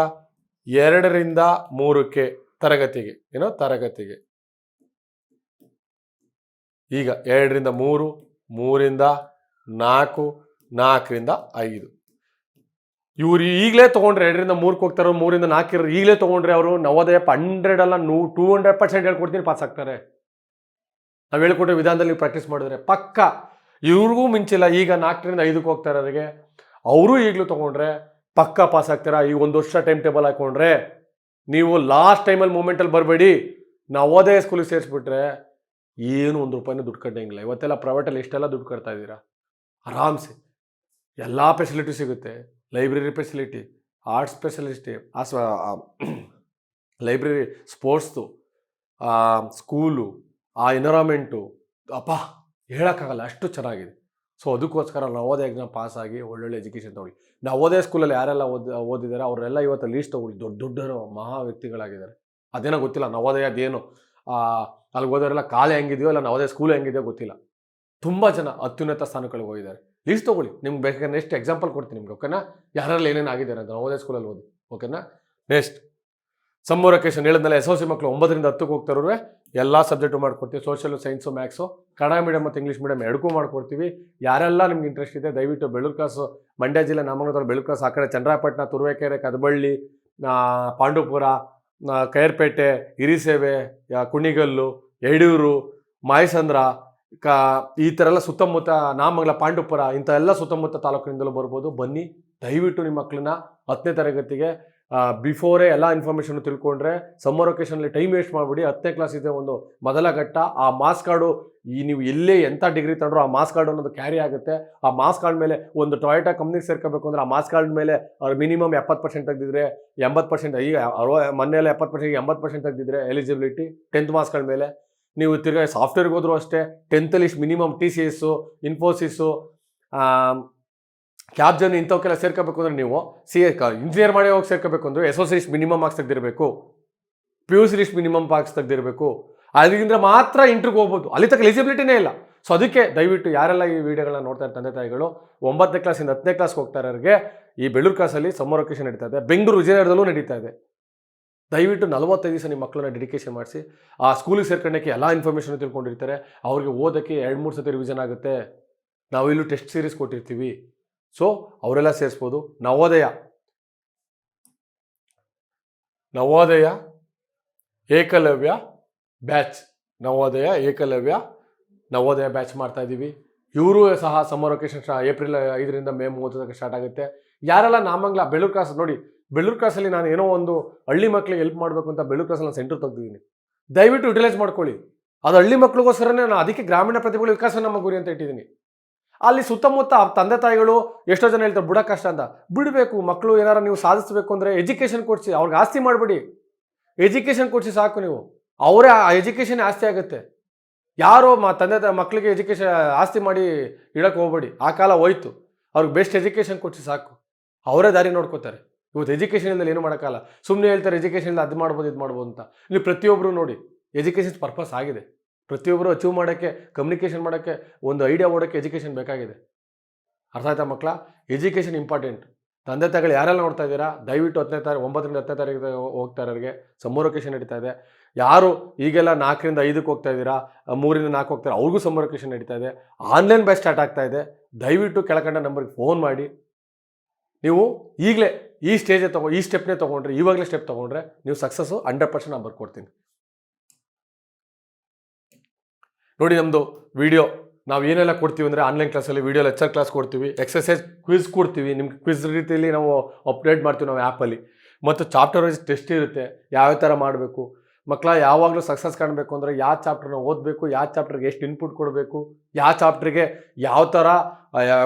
ಎರಡರಿಂದ ಮೂರಕ್ಕೆ ತರಗತಿಗೆ, ಏನೋ ತರಗತಿಗೆ. ಈಗ ಎರಡರಿಂದ ಮೂರು, ಮೂರಿಂದ ನಾಲ್ಕು, ನಾಲ್ಕರಿಂದ ಐದು. ಇವರು ಈಗಲೇ ತೊಗೊಂಡ್ರೆ ಎರಡರಿಂದ ಮೂರಕ್ಕೆ ಹೋಗ್ತಾರೋ ಮೂರಿಂದ ನಾಲ್ಕಿರೋ ಈಗಲೇ ತೊಗೊಂಡ್ರೆ ಅವರು ನವೋದಯ ಹಂಡ್ರೆಡ್ ಅಲ್ಲ, ನೂ ಟೂ ಹಂಡ್ರೆಡ್ ಪರ್ಸೆಂಟ್ ಹೇಳ್ಕೊಡ್ತೀನಿ ಪಾಸ್ ಆಗ್ತಾರೆ. ನಾವು ಹೇಳ್ಕೊಟ್ಟ ವಿಧಾನದಲ್ಲಿ ಪ್ರಾಕ್ಟೀಸ್ ಮಾಡಿದ್ರೆ ಪಕ್ಕ ಇವ್ರಿಗೂ ಮಿಂಚಿಲ್ಲ, ಈಗ ನಾಲ್ಕರಿಂದ ಐದಕ್ಕೆ ಹೋಗ್ತಾರೆ ಅವರಿಗೆ ಅವರು ಈಗಲೂ ತೊಗೊಂಡ್ರೆ ಪಕ್ಕ ಪಾಸ್ ಆಗ್ತೀರಾ? ಈ ಒಂದು ವರ್ಷ ಟೈಮ್ ಟೇಬಲ್ ಹಾಕೊಂಡ್ರೆ ನೀವು ಲಾಸ್ಟ್ ಟೈಮಲ್ಲಿ ಮೂಮೆಂಟಲ್ಲಿ ಬರಬೇಡಿ. ನವೋದಯ ಸ್ಕೂಲಿಗೆ ಸೇರಿಸ್ಬಿಟ್ರೆ ಏನು ಒಂದು ರೂಪಾಯಿನೂ ದುಡ್ಡು ಕಟ್ಟಂಗಿಲ್ಲ ಇವತ್ತೆಲ್ಲ ಪ್ರೈವೇಟಲ್ಲಿ ಇಷ್ಟೆಲ್ಲ ದುಡ್ಡು ಕಟ್ತಾ ಇದ್ದೀರಾ? ಆರಾಮ್ಸೆ. ಎಲ್ಲ ಫೆಸಿಲಿಟಿ ಸಿಗುತ್ತೆ. ಲೈಬ್ರರಿ ಫೆಸಿಲಿಟಿ ಆರ್ಟ್ಸ್ ಸ್ಪೆಷಲಿಸ್ಟಿ ಆ ಲೈಬ್ರರಿ ಸ್ಪೋರ್ಟ್ಸ್ದು ಸ್ಕೂಲು ಆ [clears throat] ಎನ್ವಿರಾನ್ಮೆಂಟು ಅಪ್ಪ, ಹೇಳೋಕ್ಕಾಗಲ್ಲ, ಅಷ್ಟು ಚೆನ್ನಾಗಿದೆ. ಸೊ ಅದಕ್ಕೋಸ್ಕರ ನವೋದಯ ಎಕ್ಸಾಮ್ ಪಾಸ್ ಆಗಿ ಒಳ್ಳೊಳ್ಳೆ ಎಜುಕೇಷನ್ ತೊಗೊಳ್ಳಿ. ನವೋದಯ ಸ್ಕೂಲಲ್ಲಿ ಯಾರೆಲ್ಲ ಓದ್ ಓದಿದ್ದಾರೆ ಅವರೆಲ್ಲ ಇವತ್ತು ಲೀಸ್ಟ್ ತೊಗೊಳ್ಳಿ. ದೊಡ್ಡ ದೊಡ್ಡ ಮಹಾ ವ್ಯಕ್ತಿಗಳಾಗಿದ್ದಾರೆ. ಅದೇನೋ ಗೊತ್ತಿಲ್ಲ ನವೋದಯ ಅದೇನು ಅಲ್ಲಿ ಹೋದವರೆಲ್ಲ ಕಾಲೇ ಹೆಂಗಿದೆಯೋ ಇಲ್ಲ ನವೋದಯ ಸ್ಕೂಲ್ ಹೆಂಗಿದೆಯೋ ಗೊತ್ತಿಲ್ಲ. ತುಂಬ ಜನ ಅತ್ಯುನ್ನತ ಸ್ಥಾನಗಳಿಗೆ ಹೋಗಿದ್ದಾರೆ. ಲೀಸ್ಟ್ ತೊಗೊಳ್ಳಿ. ನಿಮ್ಗೆ ಬೇಕಾದ್ರೆ ನೆಕ್ಸ್ಟ್ ಎಕ್ಸಾಂಪಲ್ ಕೊಡ್ತೀನಿ ನಿಮ್ಗೆ ಓಕೆನಾ ಯಾರಲ್ಲಿ ಏನೇನು ಆಗಿದ್ದಾರೆ ಅಂತ ನವೋದಯ ಸ್ಕೂಲಲ್ಲಿ ಓದಿ ಓಕೆನಾ ನೆಕ್ಸ್ಟ್ ಸಮ್ಮರ್ ವೆಕೇಶನ್ ಹೇಳಿದ್ಮೇಲೆ ಎಸ್ ಎಲ್ ಸಿ ಮಕ್ಕಳು ಒಂಬತ್ತರಿಂದ ಹತ್ತಕ್ಕೆ ಹೋಗ್ತಾರವ್ರೆ ಎಲ್ಲ ಸಬ್ಜೆಕ್ಟು ಮಾಡ್ಕೊಡ್ತೀವಿ. Social science maths Kannada medium ಮತ್ತು ಇಂಗ್ಲೀಷ್ ಮೀಡಿಯಮ್ ಎರಡಕ್ಕೂ ಮಾಡ್ಕೊಡ್ತೀವಿ. ಯಾರೆಲ್ಲ ನಿಮ್ಗೆ ಇಂಟ್ರೆಸ್ಟ್ ಇದೆ, ದಯವಿಟ್ಟು ಬೆಳ್ಳೂರು ಕ್ಲಾಸು ಮಂಡ್ಯ ಜಿಲ್ಲೆ ನಾಮಂಗಲದಲ್ಲಿ ಬೆಳುಕಾಸು ಆ ಕಡೆ ಚಂದ್ರಾಪಟ್ಟಣ, ತುರುವೇಕೆರೆ, ಕದಬಳ್ಳಿ ಪಾಂಡುಪುರ ಕೈರ್ಪೇಟೆ, ಹಿರಿಸೇವೆ ಕುಣಿಗಲ್ಲು ಯಡೂರು ಮಾಯಸಂದ್ರ, ಕ, ಈ ಥರ ಎಲ್ಲ ಸುತ್ತಮುತ್ತ ನಾಮಂಗಲ ಪಾಂಡುಪುರ ಇಂಥ ಎಲ್ಲ ಸುತ್ತಮುತ್ತ ತಾಲೂಕಿನಿಂದಲೂ ಬರ್ಬೋದು. ಬನ್ನಿ, ದಯವಿಟ್ಟು ನಿಮ್ಮ ಮಕ್ಕಳನ್ನ ಹತ್ತನೇ ತರಗತಿಗೆ ಬಿಫೋರೇ ಎಲ್ಲ ಇನ್ಫಾರ್ಮೇಷನ್ ತಿಳ್ಕೊಂಡ್ರೆ ಸಮ್ಮರ್ ಒಕೇಶನಲ್ಲಿ ಟೈಮ್ ವೇಸ್ಟ್ ಮಾಡಿಬಿಡಿ, ಹತ್ತನೇ ಕ್ಲಾಸ್ ಇದೆ ಒಂದು ಮೊದಲ ಘಟ್ಟ. ಆ ಮಾಸ್ ಕಾರ್ಡು ಈ ನೀವು ಎಲ್ಲೇ ಎಂಥ ಡಿಗ್ರಿ ತಗೊಂಡ್ರು ಆ ಮಾಸ್ ಕಾರ್ಡ್ ಅನ್ನೋದು ಕ್ಯಾರಿ ಆಗುತ್ತೆ. ಆ ಮಾಸ್ ಕಾರ್ಡ್ ಮೇಲೆ ಒಂದು ಟೊಯೋಟಾ ಕಂಪ್ನಿಗೆ ಸೇರ್ಕೋಬೇಕು ಅಂದರೆ ಆ ಮಾಸ್ ಕಾರ್ಡ್ ಮೇಲೆ ಅವ್ರು ಮಿನಿಮಮ್ ಎಪ್ಪತ್ತು ಪರ್ಸೆಂಟ್ ತೆಗೆದಿದ್ರೆ, ಎಂಬತ್ತು ಪರ್ಸೆಂಟ್ ಈಗ ಅರವ ಮೊನ್ನೆಲ್ಲ ಎಪ್ಪತ್ತು ಪರ್ಸೆಂಟ್ ಎಂಬತ್ತು ಪರ್ಸೆಂಟ್ ತೆಗೆದಿದ್ರೆ ಎಲಿಜಿಬಿಲಿಟಿ ಟೆಂತ್ ಮಾಸ್ ಕಾರ್ಡ್ ಮೇಲೆ. ನೀವು ತಿರ್ಗಾ ಸಾಫ್ಟ್ವೇರ್ಗೆ ಹೋದ್ರು ಅಷ್ಟೇ ಟೆಂತಲ್ಲಿ minimum T C S Infosys cab journey ಇಂಥವಕ್ಕೆಲ್ಲ ಸೇರ್ಕೋಬೇಕು ಅಂದರೆ ನೀವು ಸಿ ಎ ಇಂಜಿನಿಯರ್ ಮಾಡಿ ಹೋಗಿ ಸೇರ್ಕೋಬೇಕು ಅಂದರೆ S C minimum marks ತೆಗೆದಿರಬೇಕು. P U C list minimum marks ತೆಗೆದಿರಬೇಕು. ಅದರಿಂದ ಮಾತ್ರ ಇಂಟ್ರಿಗೆ ಹೋಗ್ಬೋದು. ಅಲ್ಲಿ ತಕ್ಕ ಎಲಿಜಿಬಿಲಿಟಿನೇ ಇಲ್ಲ. ಸೊ ಅದಕ್ಕೆ ದಯವಿಟ್ಟು ಯಾರೆಲ್ಲ ಈ ವಿಡಿಯೋಗಳನ್ನ ನೋಡ್ತಾ ಇರ್ತಾರೆ ತಂದೆ ತಾಯಿಗಳು, ಒಂಬತ್ತನೇ ಕ್ಲಾಸಿಂದ ಹತ್ತನೇ ಕ್ಲಾಸ್ಗೆ ಹೋಗ್ತಾ ಇರೋರಿಗೆ ಈ ಬೆಳ್ಳೂರು ಕ್ಲಾಸಲ್ಲಿ ಸಮ್ಮರ್ ವೆಕೇಶನ್ ನಡೀತಾ ಇದೆ. ಬೆಂಗಳೂರು ವಿಜಯನಗರದಲ್ಲೂ ನಡೀತಾ ಇದೆ. ದಯವಿಟ್ಟು ನಲವತ್ತೈದು ದಿವಸ ನಿಮ್ಮ ಮಕ್ಕಳನ್ನ ಡೆಡಿಕೇಶನ್ ಮಾಡಿಸಿ. ಆ ಸ್ಕೂಲಿಗೆ ಸೇರ್ಕೊಂಡಕ್ಕೆ ಎಲ್ಲ ಇನ್ಫಾರ್ಮೇಷನ್ ತಿಳ್ಕೊಂಡಿರ್ತಾರೆ. ಅವ್ರಿಗೆ ಓದೋಕ್ಕೆ ಎರಡು ಮೂರು ಸತಿ ರಿವಿಷನ್ ಆಗುತ್ತೆ. ನಾವು ಇಲ್ಲೂ ಟೆಸ್ಟ್ ಸೀರೀಸ್ ಕೊಟ್ಟಿರ್ತೀವಿ. ಸೊ ಅವರೆಲ್ಲ ಸೇರಿಸ್ಬೋದು. ನವೋದಯ. ನವೋದಯ, ಏಕಲವ್ಯ, ಬ್ಯಾಚ್. ನವೋದಯ, ಏಕಲವ್ಯ, ನವೋದಯ ಬ್ಯಾಚ್ ಮಾಡ್ತಾ ಇದ್ದೀವಿ ಇವರು ಸಹ ಸಮ್ಮರ್ ವೆಕೇಶನ್ ಏಪ್ರಿಲ್ ಐದರಿಂದ ಮೇ ಮೂವತ್ತಕ್ಕೆ ಸ್ಟಾರ್ಟ್ ಆಗುತ್ತೆ. ಯಾರೆಲ್ಲ ನಾಮಂಗ್ಲ, ಬೆಳ್ಳೂರು ಕ್ರಾಸ್ ನೋಡಿ, ಬೆಳ್ಳೂರು ಕ್ರಾಸಲ್ಲಿ ನಾನು ಏನೋ ಒಂದು ಹಳ್ಳಿ ಮಕ್ಕಳಿಗೆ ಹೆಲ್ಪ್ ಮಾಡಬೇಕು ಅಂತ ಬೆಳ್ಳೂರು ಕ್ರಾಸಲ್ಲಿ ನಾನು ಸೆಂಟರ್ ತೆಗ್ದಿದ್ದೀನಿ. ದಯವಿಟ್ಟು ಯುಟಿಲೈಸ್ ಮಾಡ್ಕೊಳ್ಳಿ. ಅದು ಹಳ್ಳಿ ಮಕ್ಳಿಗೋಸ್ಕರನೇ ನಾನು ಅದಕ್ಕೆ ಗ್ರಾಮೀಣ ಪ್ರತಿಭೆಗಳ ವಿಕಾಸ ನಮ್ಮ ಗುರಿ ಅಂತ ಇಟ್ಟಿದ್ದೀನಿ. ಅಲ್ಲಿ ಸುತ್ತಮುತ್ತ ತಂದೆ ತಾಯಿಗಳು ಎಷ್ಟೋ ಜನ ಹೇಳ್ತಾರೆ, ಬಿಡೋ ಕಷ್ಟ ಅಂತ. ಬಿಡಬೇಕು ಮಕ್ಕಳು ಏನಾರು ನೀವು ಸಾಧಿಸಬೇಕು ಅಂದರೆ ಎಜುಕೇಷನ್ ಕೊಡಿಸಿ, ಅವ್ರಿಗೆ ಆಸ್ತಿ ಮಾಡಬೇಡಿ. ಎಜುಕೇಷನ್ ಕೊಡಿಸಿ ಸಾಕು ನೀವು. ಅವರೇ ಆ ಎಜುಕೇಷನ್ ಆಸ್ತಿ ಆಗುತ್ತೆ. ಯಾರೋ ಮಾ ತಂದೆ ತಾಯಿ ಮಕ್ಕಳಿಗೆ ಎಜುಕೇಷನ್ ಆಸ್ತಿ ಮಾಡಿ ಇಡಕ್ಕೆ ಹೋಗ್ಬೇಡಿ. ಆ ಕಾಲ ಹೋಯ್ತು. ಅವ್ರಿಗೆ ಬೆಸ್ಟ್ ಎಜುಕೇಷನ್ ಕೊಡಿಸಿ ಸಾಕು. ಅವರೇ ದಾರಿ ನೋಡ್ಕೋತಾರೆ. ಇವತ್ತು ಎಜುಕೇಷನ್ ಏನು ಮಾಡೋಕ್ಕಲ್ಲ ಸುಮ್ಮನೆ ಹೇಳ್ತಾರೆ ಎಜುಕೇಷನ್ ಅದು ಮಾಡ್ಬೋದು, ಇದು ಮಾಡ್ಬೋದು ಅಂತ. ಇಲ್ಲಿ ಪ್ರತಿಯೊಬ್ಬರು ನೋಡಿ ಎಜುಕೇಷನ್ ಪರ್ಪಸ್ ಆಗಿದೆ. ಪ್ರತಿಯೊಬ್ಬರು ಅಚೀವ್ ಮಾಡೋಕ್ಕೆ ಕಮ್ಯುನಿಕೇಷನ್ ಮಾಡೋಕ್ಕೆ ಒಂದು ಐಡಿಯಾ ಓಡೋಕ್ಕೆ ಎಜುಕೇಷನ್ ಬೇಕಾಗಿದೆ. ಅರ್ಥ ಆಯ್ತಾ ಮಕ್ಕಳ? ಎಜುಕೇಷನ್ ಇಂಪಾರ್ಟೆಂಟ್ ತಂದೆ ತಾಯಿಗಳು ಯಾರೆಲ್ಲ ನೋಡ್ತಾ ಇದ್ದೀರಾ? ದಯವಿಟ್ಟು ಹತ್ತನೇ ತಾರೀಕು ಒಂಬತ್ತರಿಂದ ಹತ್ತನೇ ತಾರೀಕು ಹೋಗ್ತಾ ಇರೋರಿಗೆ ಸಮ್ಮರ್ ವೆಕೇಷನ್ ನಡೀತಾ ಇದೆ. ಯಾರು ಈಗೆಲ್ಲ ನಾಲ್ಕರಿಂದ ಐದಕ್ಕೆ ಹೋಗ್ತಾ ಇದ್ದೀರಾ? ಮೂರಿಂದ ನಾಲ್ಕು ಹೋಗ್ತಾರೆ ಅವ್ರಿಗೂ ಸಮ್ಮರ್ ವೆಕೇಷನ್ ನಡೀತಾ ಇದೆ. ಆನ್ಲೈನ್ ಬೈ ಸ್ಟಾರ್ಟ್ ಆಗ್ತಾ ಇದೆ. ದಯವಿಟ್ಟು ಕೆಳಕಂಡ ನಂಬರ್ಗೆ ಫೋನ್ ಮಾಡಿ. ನೀವು ಈಗಲೇ ಈ ಸ್ಟೇಜೇ ತೊಗೊ, ಈ ಸ್ಟೆಪ್ನೇ ತೊಗೊಂಡ್ರೆ, ಇವಾಗಲೇ ಸ್ಟೆಪ್ ತೊಗೊಂಡ್ರೆ, ನೀವು ಸಕ್ಸಸ್ಸು ಹಂಡ್ರೆಡ್ ಪರ್ಸೆಂಟ್ ನಂಬರ್ ಬರ್ಕೊಡ್ತೀನಿ ನೋಡಿ ನಮ್ಮದು ವಿಡಿಯೋ ನಾವು ಏನೆಲ್ಲ ಕೊಡ್ತೀವಿ ಅಂದರೆ ಆನ್ಲೈನ್ ಕ್ಲಾಸಲ್ಲಿ ವಿಡಿಯೋ ಲೆಕ್ಚರ್ ಕ್ಲಾಸ್ ಕೊಡ್ತೀವಿ. ಎಕ್ಸಸೈಸ್ ಕ್ವಿಜ್ ಕೊಡ್ತೀವಿ. ನಿಮ್ಗೆ ಕ್ವಿಜ್ ರೀತಿಯಲ್ಲಿ ನಾವು ಅಪ್ಡೇಟ್ ಮಾಡ್ತೀವಿ ನಾವು ಆ್ಯಪಲ್ಲಿ ಮತ್ತು ಚಾಪ್ಟರ್ ವೈಸ್ ಟೆಸ್ಟ್ ಇರುತ್ತೆ. ಯಾವ್ಯಾವ ಥರ ಮಾಡಬೇಕು? ಮಕ್ಕಳ ಯಾವಾಗಲೂ ಸಕ್ಸಸ್ ಕಾಣಬೇಕು ಅಂದರೆ ಯಾವ ಚಾಪ್ಟರ್ನ ಓದಬೇಕು? ಯಾವ ಚಾಪ್ಟರ್ಗೆ ಎಷ್ಟು ಇನ್ಪುಟ್ ಕೊಡಬೇಕು? ಯಾವ ಚಾಪ್ಟ್ರಿಗೆ ಯಾವ ಥರ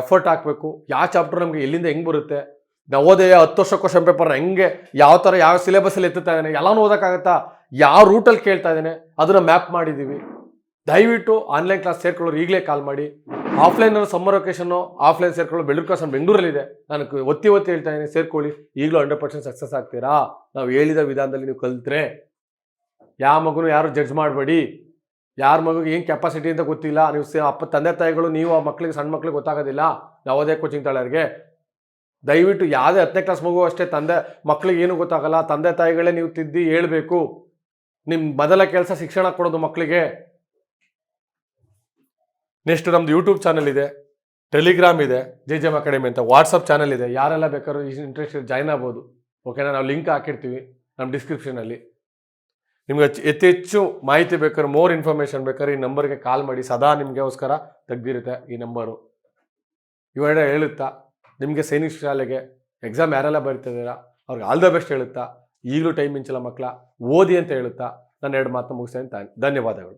ಎಫರ್ಟ್ ಹಾಕಬೇಕು? ಯಾವ ಚಾಪ್ಟರ್ ನಮಗೆ ಎಲ್ಲಿಂದ ಹೆಂಗೆ ಬರುತ್ತೆ? ನವೋದಯ ಹತ್ತು ವರ್ಷ ಕ್ವಶನ್ ಪೇಪರ್ನ ಹೆಂಗೆ, ಯಾವ ಥರ ಯಾವ ಸಿಲೆಬಸ್ಸಲ್ಲಿ ಎತ್ತುತ್ತಾ ಇದ್ದಾನೆ? ಎಲ್ಲನೂ ಓದೋಕ್ಕಾಗತ್ತಾ? ಯಾವ ರೂಟಲ್ಲಿ ಕೇಳ್ತಾ ಇದ್ದಾನೆ? ಅದನ್ನು ಮ್ಯಾಪ್ ಮಾಡಿದ್ದೀವಿ. ದಯವಿಟ್ಟು ಆನ್ಲೈನ್ ಕ್ಲಾಸ್ ಸೇರ್ಕೊಳ್ಳೋರು ಈಗಲೇ ಕಾಲ್ ಮಾಡಿ. ಆಫ್ಲೈನಲ್ಲಿ ಸಮ್ಮರ್ ವೊಕೇಶನ್ನು ಆಫ್ಲೈನ್ ಸೇರ್ಕೊಳ್ಳೋ ಬೆಳ್ಳೂರು ಕ್ಲಾಸ್ ಬೆಂಗಳೂರಲ್ಲಿದೆ. ನಾನು ಒತ್ತಿ ಒತ್ತಿ ಹೇಳ್ತಾ ಇದ್ದೀನಿ, ಸೇರ್ಕೊಳ್ಳಿ. ಈಗಲೂ ಹಂಡ್ರೆಡ್ ಪರ್ಸೆಂಟ್ ಸಕ್ಸಸ್ ಆಗ್ತೀರಾ? ನಾವು ಹೇಳಿದ ವಿಧಾನದಲ್ಲಿ ನೀವು ಕಲಿತ್ರೆ. ಯಾವ ಮಗುನು ಯಾರು ಜಡ್ಜ್ ಮಾಡಬೇಡಿ. ಯಾರ ಮಗುಗೆ ಏನು ಕೆಪಾಸಿಟಿ ಅಂತ ಗೊತ್ತಿಲ್ಲ. ನೀವು ಸೇ, ಅಪ್ಪ, ತಂದೆ, ತಾಯಿಗಳು, ನೀವು ಆ ಮಕ್ಕಳಿಗೆ ಸಣ್ಣ ಮಕ್ಳಿಗೆ ಗೊತ್ತಾಗೋದಿಲ್ಲ. ಯಾವುದೇ ಕೋಚಿಂಗ್ ತಾಳರಿಗೆ. ದಯವಿಟ್ಟು ಯಾವುದೇ ಹತ್ತನೇ ಕ್ಲಾಸ್ ಮಗು ಅಷ್ಟೇ ತಂದೆ, ಮಕ್ಳಿಗೆ ಏನು ಗೊತ್ತಾಗಲ್ಲ. ತಂದೆ, ತಾಯಿಗಳೇ ನೀವು ತಿದ್ದಿ ಹೇಳಬೇಕು. ನಿಮ್ಮ ಮೊದಲ ಕೆಲಸ ಶಿಕ್ಷಣ ಕೊಡೋದು ಮಕ್ಕಳಿಗೆ ನೆಕ್ಸ್ಟ್ ನಮ್ದು ಯೂಟ್ಯೂಬ್ ಚಾನಲ್ ಇದೆ ಟೆಲಿಗ್ರಾಮ್ ಇದೆ ಜೆ ಜೆ ಅಕಾಡೆಮಿ ಅಂತ ವಾಟ್ಸಪ್ ಚಾನಲ್ ಇದೆ. ಯಾರೆಲ್ಲ ಬೇಕಾದ್ರೂ ಇಂಟ್ರೆಸ್ಟ್ ಜಾಯ್ನ್ ಆಗ್ಬೋದು. ಓಕೆನಾ ನಾವು ಲಿಂಕ್ ಹಾಕಿರ್ತೀವಿ ನಮ್ಮ ಡಿಸ್ಕ್ರಿಪ್ಷನಲ್ಲಿ ನಿಮ್ಗೆ ಹೆಚ್ಚು ಹೆಚ್ಚು ಹೆಚ್ಚು ಮಾಹಿತಿ ಬೇಕಾದ್ರೆ ಮೋರ್ ಇನ್ಫಾರ್ಮೇಷನ್ ಬೇಕಾದ್ರೆ ಈ ನಂಬರ್ಗೆ ಕಾಲ್ ಮಾಡಿ. ಸದಾ ನಿಮಗೋಸ್ಕರ ತೆಗ್ದಿರುತ್ತೆ ಈ ನಂಬರು ಇವೆರಡ ಹೇಳುತ್ತಾ, ನಿಮಗೆ ಸೈನಿಕ ಶಾಲೆಗೆ ಎಕ್ಸಾಮ್ ಯಾರೆಲ್ಲ ಬರೀತಿದ್ದೀರಾ? ಅವ್ರಿಗೆ ಆಲ್ ದ ಬೆಸ್ಟ್ ಹೇಳುತ್ತಾ. ಈಗಲೂ ಟೈಮ್ ಮಿಂಚಲ್ಲ ಮಕ್ಕಳ, ಓದಿ ಅಂತ ಹೇಳುತ್ತಾ. ನಾನು ಎರಡು ಮಾತು ಮುಗಿಸ್ತೇನೆ ಧನ್ಯವಾದಗಳು.